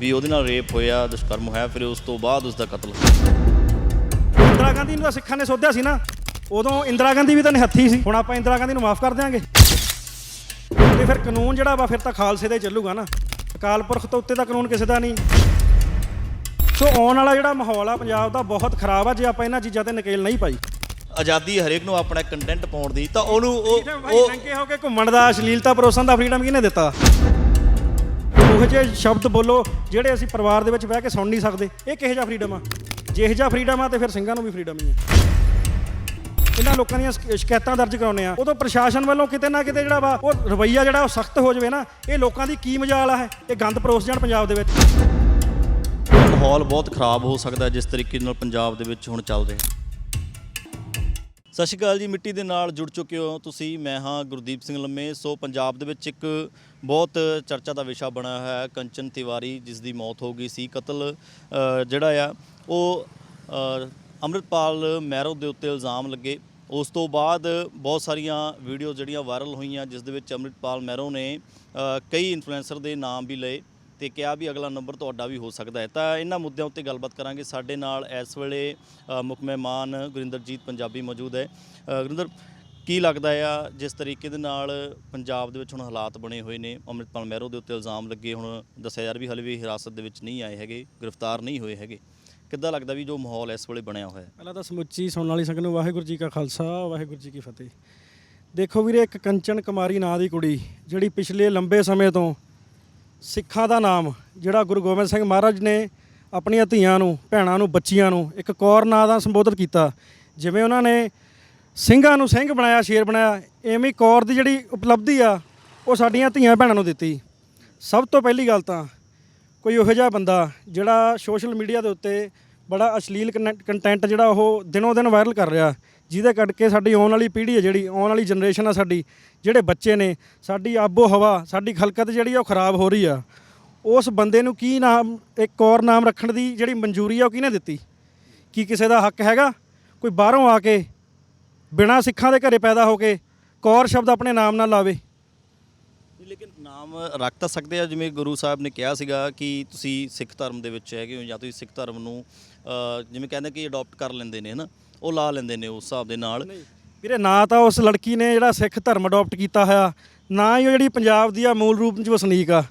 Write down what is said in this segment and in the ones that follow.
ਵੀ ਉਹਦੇ ਨਾਲ ਰੇਪ ਹੋਇਆ ਦੁਸ਼ਕਰਮ ਹੋਇਆ ਫਿਰ ਉਸ ਤੋਂ ਬਾਅਦ ਉਸ ਦਾ ਕਤਲ। ਇੰਦਰਾ ਗਾਂਧੀ ਨੂੰ ਤਾਂ ਸਿੱਖਾਂ ਨੇ ਸੋਧਿਆ ਸੀ ਨਾ ਉਦੋਂ ਇੰਦਰਾ ਗਾਂਧੀ ਵੀ ਤਾਂ ਨਿਹੱਥੀ ਸੀ। ਹੁਣ ਆਪਾਂ ਇੰਦਰਾ ਗਾਂਧੀ ਨੂੰ ਮਾਫ ਕਰ ਦਿਆਂਗੇ। ਤੇ ਫਿਰ ਕਾਨੂੰਨ ਜਿਹੜਾ ਵਾ ਫਿਰ ਤਾਂ ਖਾਲਸੇ ਦਾ ਚੱਲੂਗਾ ਨਾ। ਅਕਾਲ ਪੁਰਖ ਤੋਂ ਉੱਤੇ ਦਾ ਕਾਨੂੰਨ ਕਿਸੇ ਦਾ ਨਹੀਂ। ਸੋ ਆਉਣ ਵਾਲਾ ਜਿਹੜਾ ਮਾਹੌਲ ਆ ਪੰਜਾਬ ਦਾ ਬਹੁਤ ਖਰਾਬ ਆ ਜੇ ਆਪਾਂ ਇਹਨਾਂ ਚੀਜ਼ਾਂ ਤੇ ਨਕੇਲ ਨਹੀਂ ਪਾਈ। ਆਜ਼ਾਦੀ ਹਰੇਕ ਨੂੰ ਆਪਣਾ ਕੰਟੈਂਟ ਪਾਉਣ ਦੀ ਤਾਂ ਉਹਨੂੰ ਉਹ ਉਹ ਨੰਗੇ ਹੋ ਕੇ ਘੁੰਮਣ ਦਾ ਅਸ਼ਲੀਲਤਾ ਪਰੋਸਣ ਦਾ ਫਰੀडम ਕਿਹਨੇ ਦਿੱਤਾ? ਇਹੋ ਜਿਹੇ ਸ਼ਬਦ ਬੋਲੋ ਜਿਹੜੇ ਅਸੀਂ ਪਰਿਵਾਰ ਦੇ ਵਿੱਚ ਬਹਿ ਕੇ ਸੁਣ ਨਹੀਂ ਸਕਦੇ। ਇਹ ਕਿਹੋ ਜਿਹਾ ਫਰੀडम ਆ? ਜਿਹੋ ਜਿਹਾ ਫਰੀडਮ ਆ ਤੇ ਫਿਰ ਸਿੰਘਾਂ ਨੂੰ ਵੀ ਫਰੀडਮ ਹੀ ਆ। ਇਹਨਾਂ ਲੋਕਾਂ ਦੀਆਂ ਸ਼ਿਕਾਇਤਾਂ ਦਰਜ ਕਰਾਉਂਦੇ ਆ। ਉਦੋਂ ਪ੍ਰਸ਼ਾਸਨ ਵੱਲੋਂ ਕਿਤੇ ਨਾ ਕਿਤੇ ਜਿਹੜਾ ਵਾ, ਉਹ ਰਵਈਆ ਜਿਹੜਾ, ਉਹ ਸਖਤ ਹੋ ਜਾਵੇ ਨਾ, ਇਹ ਲੋਕਾਂ ਦੀ ਕੀ ਮਜਾਲ ਆ ਇਹ? ਇਹ ਗੰਦ ਪਰੋਸ ਜਾਣ ਪੰਜਾਬ ਦੇ ਵਿੱਚ। ਮਾਹੌਲ ਬਹੁਤ ਖਰਾਬ ਹੋ ਸਕਦਾ ਜਿਸ ਤਰੀਕੇ ਨਾਲ ਪੰਜਾਬ ਦੇ ਵਿੱਚ ਹੁਣ ਚੱਲ ਰਿਹਾ ਸਤਿ ਸ਼੍ਰੀ ਅਕਾਲ ਜੀ ਮਿੱਟੀ ਦੇ ਨਾਲ ਜੁੜ ਚੁੱਕੇ ਹੋ ਤੁਸੀਂ। ਮੈਂ ਹਾਂ ਗੁਰਦੀਪ ਸਿੰਘ ਲੰਮੇ। ਸੋ ਪੰਜਾਬ ਦੇ ਵਿੱਚ ਇੱਕ ਬਹੁਤ ਚਰਚਾ ਦਾ ਵਿਸ਼ਾ ਬਣਿਆ ਹੋਇਆ ਹੈ ਕੰਚਨ ਤਿਵਾਰੀ ਜਿਸ ਦੀ ਮੌਤ ਹੋ ਗਈ ਸੀ। ਕਤਲ ਜਿਹੜਾ ਆ ਉਹ ਅ, ਅੰਮ੍ਰਿਤਪਾਲ ਮੈਰੋ ਦੇ ਉੱਤੇ ਇਲਜ਼ਾਮ ਲੱਗੇ। ਉਸ ਤੋਂ ਬਾਅਦ ਬਹੁਤ ਸਾਰੀਆਂ ਵੀਡੀਓ ਜਿਹੜੀਆਂ ਵਾਇਰਲ ਹੋਈਆਂ ਜਿਸ ਦੇ ਵਿੱਚ ਅੰਮ੍ਰਿਤਪਾਲ ਮੈਰੋ ਨੇ ਕਈ ਇਨਫਲੂਐਂਸਰ ਦੇ ਨਾਮ ਵੀ ਲਏ। ਤੇ ਕਿਹਾ ਵੀ ਅਗਲਾ ਨੰਬਰ ਤੁਹਾਡਾ ਵੀ ਹੋ ਸਕਦਾ ਹੈ। ਤਾਂ ਇਹਨਾਂ ਮੁੱਦਿਆਂ ਉੱਤੇ ਗੱਲਬਾਤ ਕਰਾਂਗੇ। ਸਾਡੇ ਨਾਲ ਇਸ ਵੇਲੇ ਮੁੱਖ ਮਹਿਮਾਨ ਗੁਰਿੰਦਰਜੀਤ ਪੰਜਾਬੀ ਮੌਜੂਦ ਹੈ। ਗੁਰਿੰਦਰ, ਕੀ ਲੱਗਦਾ ਆ ਜਿਸ ਤਰੀਕੇ ਦੇ ਨਾਲ ਪੰਜਾਬ ਦੇ ਵਿੱਚ ਹੁਣ ਹਾਲਾਤ ਬਣੇ ਹੋਏ ਨੇ? ਅੰਮ੍ਰਿਤਪਾਲ ਮਹਿਰੋ ਦੇ ਉੱਤੇ ਇਲਜ਼ਾਮ ਲੱਗੇ। ਹੁਣ ਦੱਸਿਆ ਯਾਰ ਵੀ ਹਲੇ ਵੀ ਹਿਰਾਸਤ ਦੇ ਵਿੱਚ ਨਹੀਂ ਆਏ ਹੈਗੇ, ਗ੍ਰਿਫਤਾਰ ਨਹੀਂ ਹੋਏ ਹੈਗੇ। ਕਿੱਦਾਂ ਲੱਗਦਾ ਵੀ ਜੋ ਮਾਹੌਲ ਇਸ ਵੇਲੇ ਬਣਿਆ ਹੋਇਆ ਹੈ? ਪਹਿਲਾਂ ਤਾਂ ਸਮੁੱਚੀ ਸੁਣਨ ਵਾਲੀ ਸੰਗਤ ਨੂੰ ਵਾਹਿਗੁਰੂ ਜੀ ਕਾ ਖਾਲਸਾ, ਵਾਹਿਗੁਰੂ ਜੀ ਕੀ ਫਤਿਹ। ਦੇਖੋ ਵੀਰੇ, ਇੱਕ ਕੰਚਨ ਕੁਮਾਰੀ ਨਾਂ ਦੀ ਕੁੜੀ, ਜਿਹੜੀ ਪਿਛਲੇ ਲੰਬੇ ਸਮੇਂ ਤੋਂ ਸਿੱਖਾਂ ਦਾ ਨਾਮ, ਜਿਹੜਾ ਗੁਰੂ ਗੋਬਿੰਦ ਸਿੰਘ ਮਹਾਰਾਜ ਨੇ ਆਪਣੀਆਂ ਧੀਆਂ ਨੂੰ, ਭੈਣਾਂ ਨੂੰ, ਬੱਚੀਆਂ ਨੂੰ ਇੱਕ ਕੌਰ ਨਾਂ ਦਾ ਸੰਬੋਧਨ ਕੀਤਾ। ਜਿਵੇਂ ਉਹਨਾਂ ਨੇ ਸਿੰਘਾਂ ਨੂੰ ਸਿੰਘ ਬਣਾਇਆ, ਸ਼ੇਰ ਬਣਾਇਆ, ਐਵੇਂ ਕੌਰ ਦੀ ਜਿਹੜੀ ਉਪਲਬਧੀ ਆ, ਉਹ ਸਾਡੀਆਂ ਧੀਆਂ ਭੈਣਾਂ ਨੂੰ ਦਿੱਤੀ। ਸਭ ਤੋਂ ਪਹਿਲੀ ਗੱਲ ਤਾਂ ਕੋਈ ਇਹੋ ਜਿਹਾ ਬੰਦਾ ਜਿਹੜਾ ਸੋਸ਼ਲ ਮੀਡੀਆ ਦੇ ਉੱਤੇ ਬੜਾ ਅਸ਼ਲੀਲ ਕੰਟੈਂਟ ਜਿਹੜਾ ਉਹ ਦਿਨੋਂ ਦਿਨ ਵਾਇਰਲ ਕਰ ਰਿਹਾ ਜਿਹਦੇ ਕਰਕੇ ਸਾਡੀ ਆਉਣ ਵਾਲੀ ਪੀੜ੍ਹੀ ਹੈ ਜਿਹੜੀ, ਆਉਣ ਵਾਲੀ ਜਨਰੇਸ਼ਨ ਆ ਸਾਡੀ, ਜਿਹੜੇ ਬੱਚੇ ਨੇ, ਸਾਡੀ ਆਬੋ ਹਵਾ ਸਾਡੀ ਖਲਕਤ ਜਿਹੜੀ ਆ ਉਹ ਖਰਾਬ ਹੋ ਰਹੀ ਆ। ਉਸ ਬੰਦੇ ਨੂੰ ਕੀ ਨਾਮ, ਇੱਕ ਔਰ ਨਾਮ ਰੱਖਣ ਦੀ ਜਿਹੜੀ ਮਨਜ਼ੂਰੀ ਆ ਉਹ ਕਿਹਨੇ ਦਿੱਤੀ? ਕੀ ਕਿਸੇ ਦਾ ਹੱਕ ਹੈਗਾ? ਕੋਈ ਬਾਹਰੋਂ ਆ ਕੇ, ਬਿਨਾਂ ਸਿੱਖਾਂ ਦੇ ਘਰੇ ਪੈਦਾ ਹੋ ਕੇ ਕੌਰ ਸ਼ਬਦ ਆਪਣੇ ਨਾਮ ਨਾਲ ਲਾਵੇ? ਲੇਕਿਨ ਨਾਮ ਰੱਖ ਤਾਂ ਸਕਦੇ ਆ, ਜਿਵੇਂ ਗੁਰੂ ਸਾਹਿਬ ਨੇ ਕਿਹਾ ਸੀਗਾ ਕਿ ਤੁਸੀਂ ਸਿੱਖ ਧਰਮ ਦੇ ਵਿੱਚ ਹੈਗੇ ਹੋ ਜਾਂ ਤੁਸੀਂ ਸਿੱਖ ਧਰਮ ਨੂੰ ਜਿਵੇਂ ਕਹਿੰਦੇ ਕਿ ਅਡਾਪਟ ਕਰ ਲੈਂਦੇ ਨੇ, ਹਨਾ? ਉਹ ਲਾ ਲੈਂਦੇ ਨੇ ਉਸ ਹਿਸਾਬ ਦੇ ਨਾਲ। ਵੀਰੇ, ਨਾ ਤਾਂ ਉਸ ਲੜਕੀ ਨੇ ਜਿਹੜਾ ਸਿੱਖ ਧਰਮ ਅਡਾਪਟ ਕੀਤਾ ਹੋਇਆ, ਨਾ ਹੀ ਉਹ ਜਿਹੜੀ ਪੰਜਾਬ ਦੀ ਆ ਮੂਲ ਰੂਪ ਵਿੱਚ ਵਸਨੀਕ ਆ।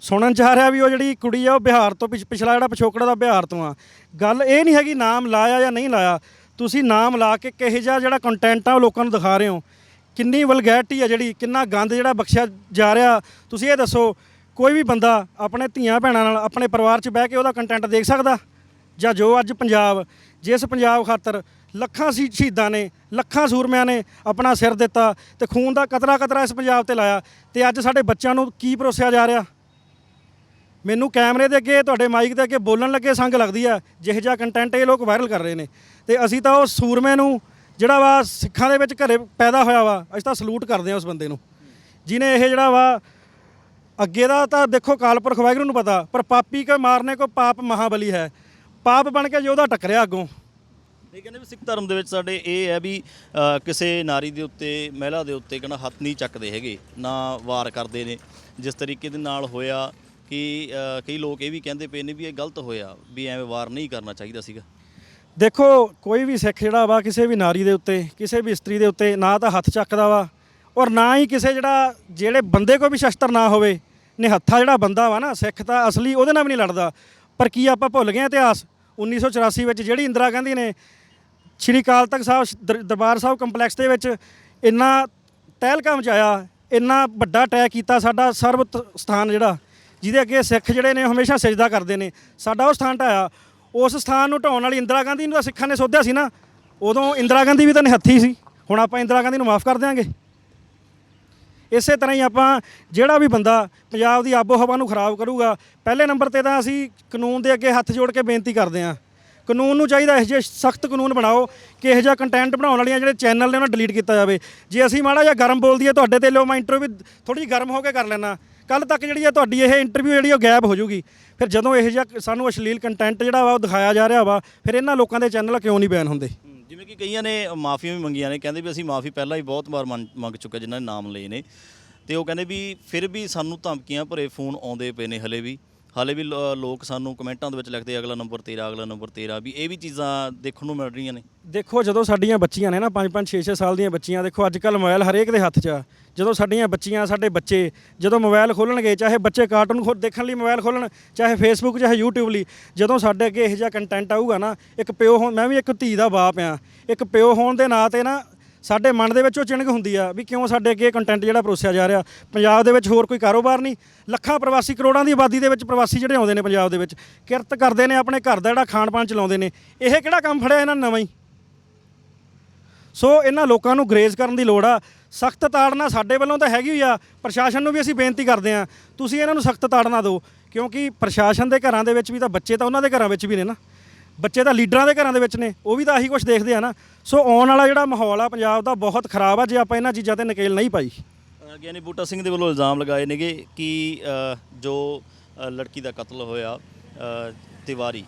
ਸੁਣਨ ਚ ਆ ਰਿਹਾ ਵੀ ਉਹ ਜਿਹੜੀ ਕੁੜੀ ਆ, ਉਹ ਬਿਹਾਰ ਤੋਂ ਪਿਛ- ਪਿਛਲਾ ਜਿਹੜਾ ਪਿਛੋਕੜ ਦਾ ਬਿਹਾਰ ਤੋਂ ਆ। ਗੱਲ ਇਹ ਨਹੀਂ ਹੈਗੀ ਨਾਮ ਲਾਇਆ ਜਾਂ ਨਹੀਂ ਲਾਇਆ। ਤੁਸੀਂ ਨਾਮ ਲਾ ਕੇ ਕਿਹੋ ਜਿਹਾ ਜਿਹੜਾ ਕੰਟੈਂਟ ਆ ਉਹ ਲੋਕਾਂ ਨੂੰ ਦਿਖਾ ਰਹੇ ਹੋ। ਕਿੰਨੀ ਵਲਗੈਰਿਟੀ ਆ ਜਿਹੜੀ, ਕਿੰਨਾ ਗੰਦ ਜਿਹੜਾ ਬਖਸ਼ਿਆ ਜਾ ਰਿਹਾ। ਤੁਸੀਂ ਇਹ ਦੱਸੋ, ਕੋਈ ਵੀ ਬੰਦਾ ਆਪਣੇ ਧੀਆਂ ਭੈਣਾਂ ਨਾਲ, ਆਪਣੇ ਪਰਿਵਾਰ 'ਚ ਬਹਿ ਕੇ ਉਹਦਾ ਕੰਟੈਂਟ ਦੇਖ ਸਕਦਾ? ਜਾਂ ਜੋ ਅੱਜ ਪੰਜਾਬ, ਜਿਸ ਪੰਜਾਬ ਖਾਤਰ ਲੱਖਾਂ ਸ਼ਹੀ- ਸ਼ਹੀਦਾਂ ਨੇ, ਲੱਖਾਂ ਸੂਰਮਿਆਂ ਨੇ ਆਪਣਾ ਸਿਰ ਦਿੱਤਾ ਤੇ ਖੂਨ ਦਾ ਕਤਰਾ ਕਤਰਾ ਇਸ ਪੰਜਾਬ ਤੇ ਲਾਇਆ। ਤੇ ਅੱਜ ਸਾਡੇ ਬੱਚਿਆਂ ਨੂੰ ਕੀ ਪਰੋਸਿਆ ਜਾ ਰਿਹਾ? ਮੈਨੂੰ ਕੈਮਰੇ ਦੇ ਅੱਗੇ, ਤੁਹਾਡੇ ਮਾਈਕ ਦੇ ਅੱਗੇ ਬੋਲਣ ਲੱਗੇ ਸੰਗ ਲੱਗਦੀ ਆ, ਜਿਹੋ ਜਿਹਾ ਕੰਟੈਂਟ ਇਹ ਲੋਕ ਵਾਇਰਲ ਕਰ ਰਹੇ ਨੇ। ਤੇ ਅਸੀਂ ਤਾਂ ਉਹ ਸੂਰਮੇ ਨੂੰ, ਜਿਹੜਾ ਵਾ ਸਿੱਖਾਂ ਦੇ ਵਿੱਚ ਘਰੇ ਪੈਦਾ ਹੋਇਆ ਵਾ, ਅਸੀਂ ਤਾਂ ਸਲੂਟ ਕਰਦੇ ਆ ਉਸ ਬੰਦੇ ਨੂੰ। ਜਿਨੇ ਇਹ ਜਿਹੜਾ ਵਾ, ਅੱਗੇ ਦਾ ਤਾਂ ਦੇਖੋ ਕਾਲਪੁਰਖ ਵਾਹਿਗੁਰੂ ਨੂੰ ਪਤਾ, ਪਰ ਪਾਪੀ ਕੇ ਮਾਰਨੇ ਕੋ ਪਾਪ ਮਹਾਬਲੀ ਹੈ। ਪਾਪ ਬਣ ਕੇ ਯੋਧਾ ਟੱਕਰਿਆ ਅੱਗੋਂ। ਇਹ ਕਹਿੰਦੇ ਵੀ ਸਿੱਖ ਧਰਮ ਦੇ ਵਿੱਚ ਸਾਡੇ ਇਹ ਹੈ ਵੀ ਅ, ਕਿਸੇ ਨਾਰੀ ਦੇ ਉੱਤੇ ਮਹਿਲਾ ਦੇ ਉੱਤੇ ਕਹਿੰਦਾ ਹੱਥ ਨਹੀਂ ਚੱਕਦੇ ਹੈਗੇ ਨਾ ਵਾਰ ਕਰਦੇ ਨੇ। ਜਿਸ ਤਰੀਕੇ ਦੇ ਨਾਲ ਹੋਇਆ ਕਿ ਅ, ਕਈ ਲੋਕ ਇਹ ਵੀ ਕਹਿੰਦੇ ਪਏ ਨੇ ਵੀ ਇਹ ਗਲਤ ਹੋਇਆ ਵੀ ਐਵੇਂ ਵਾਰ ਨਹੀਂ ਕਰਨਾ ਚਾਹੀਦਾ ਸੀਗਾ। ਦੇਖੋ ਕੋਈ ਵੀ ਸਿੱਖ ਜਿਹੜਾ ਵਾ ਕਿਸੇ ਵੀ ਨਾਰੀ ਦੇ ਉੱਤੇ ਕਿਸੇ ਵੀ ਇਸਤਰੀ ਦੇ ਉੱਤੇ ਨਾ ਤਾਂ ਹੱਥ ਚੱਕਦਾ ਵਾ ਔਰ ਨਾ ਹੀ ਕਿਸੇ ਜਿਹੜਾ ਜਿਹੜੇ ਬੰਦੇ ਕੋਲ ਵੀ ਸ਼ਸਤਰ ਨਾ ਹੋਵੇ ਨਿਹੱਥਾ ਜਿਹੜਾ ਬੰਦਾ ਵਾ ਨਾ ਸਿੱਖ ਤਾਂ ਅਸਲੀ ਉਹਦੇ ਨਾਲ ਵੀ ਨਹੀਂ ਲੜਦਾ। ਪਰ ਕੀ ਆਪਾਂ ਭੁੱਲ ਗਏ ਹਾਂ ਇਤਿਹਾਸ? 1984 ਵਿੱਚ ਜਿਹੜੀ ਇੰਦਰਾ ਗਾਂਧੀ ਨੇ ਸ਼੍ਰੀ ਅਕਾਲ ਤਖਤ ਸਾਹਿਬ ਦਰ- ਦਰਬਾਰ ਸਾਹਿਬ ਕੰਪਲੈਕਸ ਦੇ ਵਿੱਚ ਇੰਨਾ ਤਹਿਲਕਾ ਮਚਾਇਆ, ਇੰਨਾ ਵੱਡਾ ਅਟੈਕ ਕੀਤਾ ਸਾਡਾ ਸਰਬਤ ਸਥਾਨ ਜਿਹੜਾ, ਜਿਹਦੇ ਅੱਗੇ ਸਿੱਖ ਜਿਹੜੇ ਨੇ ਹਮੇਸ਼ਾ ਸਜਦਾ ਕਰਦੇ ਨੇ। ਸਾਡਾ ਉਹ ਸਥਾਨ ਢਾਇਆ, ਉਸ ਸਥਾਨ ਨੂੰ ਢਾਉਣ ਵਾਲੀ ਇੰਦਰਾ ਗਾਂਧੀ ਨੂੰ ਤਾਂ ਸਿੱਖਾਂ ਨੇ ਸੋਧਿਆ ਸੀ ਨਾ, ਉਦੋਂ ਇੰਦਰਾ ਗਾਂਧੀ ਵੀ ਤਾਂ ਨਿਹੱਥੀ ਸੀ, ਹੁਣ ਆਪਾਂ ਇੰਦਰਾ ਗਾਂਧੀ ਨੂੰ ਮਾਫ ਕਰ ਦਿਆਂਗੇ। ਇਸੇ ਤਰ੍ਹਾਂ ਹੀ ਆਪਾਂ ਜਿਹੜਾ ਵੀ ਬੰਦਾ ਪੰਜਾਬ ਦੀ ਆਬੋ ਹਵਾ ਨੂੰ ਖਰਾਬ ਕਰੂਗਾ, ਪਹਿਲੇ ਨੰਬਰ ਤੇ ਤਾਂ ਅਸੀਂ ਕਾਨੂੰਨ ਦੇ ਅੱਗੇ ਹੱਥ ਜੋੜ ਕੇ ਬੇਨਤੀ ਕਰਦੇ ਹਾਂ। ਕਾਨੂੰਨ ਨੂੰ ਚਾਹੀਦਾ ਇਹੋ ਜਿਹੇ ਸਖਤ ਕਾਨੂੰਨ ਬਣਾਓ ਕਿ ਇਹੋ ਜਿਹਾ ਕੰਟੈਂਟ ਬਣਾਉਣ ਵਾਲੀਆਂ ਜਿਹੜੇ ਚੈਨਲ ਨੇ ਉਹਨਾਂ ਡਿਲੀਟ ਕੀਤਾ ਜਾਵੇ। ਜੇ ਅਸੀਂ ਮਾੜਾ ਜਿਹਾ ਗਰਮ ਬੋਲਦੀ ਹੈ ਤੁਹਾਡੇ ਤੇ, ਲਿਓ ਮੈਂ ਇੰਟਰਵਿਊ ਥੋੜੀ ਜਿਹੀ ਗਰਮ ਹੋ ਕੇ ਕਰ ਲੈਣਾ ਕੱਲ ਤੱਕ ਜਿਹੜੀ ਆ ਤੁਹਾਡੀ ਇਹ ਇੰਟਰਵਿਊ ਜਿਹੜੀ ਉਹ ਗਾਇਬ ਹੋ ਜਾਊਗੀ। ਫਿਰ ਜਦੋਂ ਇਹੋ ਜਿਹਾ ਸਾਨੂੰ ਅਸ਼ਲੀਲ ਕੰਟੈਂਟ ਜਿਹੜਾ ਵਾ ਉਹ ਦਿਖਾਇਆ ਜਾ ਰਿਹਾ ਵਾ, ਫਿਰ ਇਹਨਾਂ ਲੋਕਾਂ ਦੇ ਚੈਨਲ ਕਿਉਂ ਨਹੀਂ ਬੈਨ ਹੁੰਦੇ? ਜਿਵੇਂ ਕਿ ਕਈਆਂ ਨੇ ਮਾਫੀਆਂ ਵੀ ਮੰਗੀਆਂ ਨੇ, ਕਹਿੰਦੇ ਵੀ ਅਸੀਂ ਮਾਫੀ ਪਹਿਲਾਂ ਹੀ ਬਹੁਤ ਵਾਰ ਮੰਨ- ਮੰਗ ਚੁੱਕੇ ਜਿਨ੍ਹਾਂ ਨੇ ਨਾਮ ਲਏ ਨੇ। ਤੇ ਉਹ ਕਹਿੰਦੇ ਵੀ ਫਿਰ ਵੀ ਸਾਨੂੰ ਧਮਕੀਆਂ ਭਰੇ ਫੋਨ ਆਉਂਦੇ ਪਏ ਨੇ ਹਲੇ ਵੀ। ਹਾਲੇ ਵੀ ਲੋ- ਲੋਕ ਸਾਨੂੰ ਕਮੈਂਟਾਂ ਦੇ ਵਿੱਚ ਲਿਖਦੇ ਅਗਲਾ ਨੰਬਰ ਤੇਰਾ, ਅਗਲਾ ਨੰਬਰ ਤੇਰਾ, ਵੀ ਇਹ ਵੀ ਚੀਜ਼ਾਂ ਦੇਖਣ ਨੂੰ ਮਿਲ ਰਹੀਆਂ ਨੇ। ਦੇਖੋ, ਜਦੋਂ ਸਾਡੀਆਂ ਬੱਚੀਆਂ ਨੇ ਨਾ 5-5 6-6 ਸਾਲ ਦੀਆਂ ਬੱਚੀਆਂ, ਦੇਖੋ ਅੱਜ ਕੱਲ ਮੋਬਾਈਲ ਹਰੇਕ ਦੇ ਹੱਥ 'ਚ ਆ। ਜਦੋਂ ਸਾਡੀਆਂ ਬੱਚੀਆਂ, ਸਾਡੇ ਬੱਚੇ, ਜਦੋਂ ਮੋਬਾਈਲ ਖੋਲਣਗੇ, ਚਾਹੇ ਬੱਚੇ ਕਾਰਟੂਨ ਖੋ ਦੇਖਣ ਲਈ ਮੋਬਾਈਲ ਖੋਲਣ, ਚਾਹੇ ਫੇਸਬੁੱਕ ਚਾਹੇ YouTube ਲਈ, ਜਦੋਂ ਸਾਡੇ ਅੱਗੇ ਇਹੋ ਜਿਹਾ ਕੰਟੈਂਟ ਆਊਗਾ ਨਾ, ਇੱਕ ਪਿਓ ਹੋ ਮੈਂ ਵੀ ਇੱਕ ਧੀ ਦਾ ਬਾਪ ਆ, ਇੱਕ ਪਿਓ ਹੋਣ ਦੇ ਨਾਂ ਤੇ ਨਾ ਸਾਡੇ ਮਨ ਦੇ ਵਿੱਚ ਉਹ ਚਿਣਗ ਹੁੰਦੀ ਆ ਵੀ ਕਿਉਂ ਸਾਡੇ ਅੱਗੇ ਕੰਟੈਂਟ ਜਿਹੜਾ ਪਰੋਸਿਆ ਜਾ ਰਿਹਾ। ਪੰਜਾਬ ਦੇ ਵਿੱਚ ਹੋਰ ਕੋਈ ਕਾਰੋਬਾਰ ਨਹੀਂ। ਲੱਖਾਂ ਪ੍ਰਵਾਸੀ ਕਰੋੜਾਂ ਦੀ ਆਬਾਦੀ ਦੇ ਵਿੱਚ ਪ੍ਰਵਾਸੀ ਜਿਹੜੇ ਆਉਂਦੇ ਨੇ ਪੰਜਾਬ ਦੇ ਵਿੱਚ, ਕਿਰਤ ਕਰਦੇ ਨੇ, ਆਪਣੇ ਘਰ ਦਾ ਜਿਹੜਾ ਖਾਣ ਪਾਣ ਚਲਾਉਂਦੇ ਨੇ। ਇਹ ਕਿਹੜਾ ਕੰਮ ਫੜਿਆ ਇਹਨਾਂ ਨਵਾਂ ਹੀ? ਸੋ ਇਹਨਾਂ ਲੋਕਾਂ ਨੂੰ ਗਰੇਜ਼ ਕਰਨ ਦੀ ਲੋੜ ਆ। ਸਖਤ ਤਾੜਨਾ ਸਾਡੇ ਵੱਲੋਂ ਤਾਂ ਹੈਗੀ ਹੋਈ ਆ। ਪ੍ਰਸ਼ਾਸਨ ਨੂੰ ਵੀ ਅਸੀਂ ਬੇਨਤੀ ਕਰਦੇ ਆ ਤੁਸੀਂ ਇਹਨਾਂ ਨੂੰ ਸਖਤ ਤਾੜਨਾ ਦਿਓ। ਕਿਉਂਕਿ ਪ੍ਰਸ਼ਾਸਨ ਦੇ ਘਰਾਂ ਦੇ ਵਿੱਚ ਵੀ ਤਾਂ ਬੱਚੇ ਤਾਂ ਉਹਨਾਂ ਦੇ ਘਰਾਂ ਵਿੱਚ ਵੀ ਨੇ ਨਾ। ਬੱਚੇ ਤਾਂ ਲੀਡਰਾਂ ਦੇ ਘਰਾਂ ਦੇ ਵਿੱਚ ਨੇ ਉਹ ਵੀ ਤਾਂ ਆਹੀ ਕੁਝ ਦੇਖਦੇ ਆ ਨਾ। ਸੋ ਆਉਣ ਵਾਲਾ ਜਿਹੜਾ ਮਾਹੌਲ ਆ ਪੰਜਾਬ ਦਾ ਬਹੁਤ ਖਰਾਬ ਆ ਜੇ ਆਪਾਂ ਇਹਨਾਂ ਚੀਜ਼ਾਂ ਤੇ ਨਕੇਲ ਨਹੀਂ ਪਾਈ। ਗਿਆਨੀ ਬੂਟਾ ਸਿੰਘ ਦੇ ਵੱਲੋਂ ਇਲਜ਼ਾਮ ਲਗਾਏ ਨੇਗੇ ਕਿ ਜੋ ਲੜਕੀ ਦਾ ਕਤਲ ਹੋਇਆ ਤਿਵਾਰੀ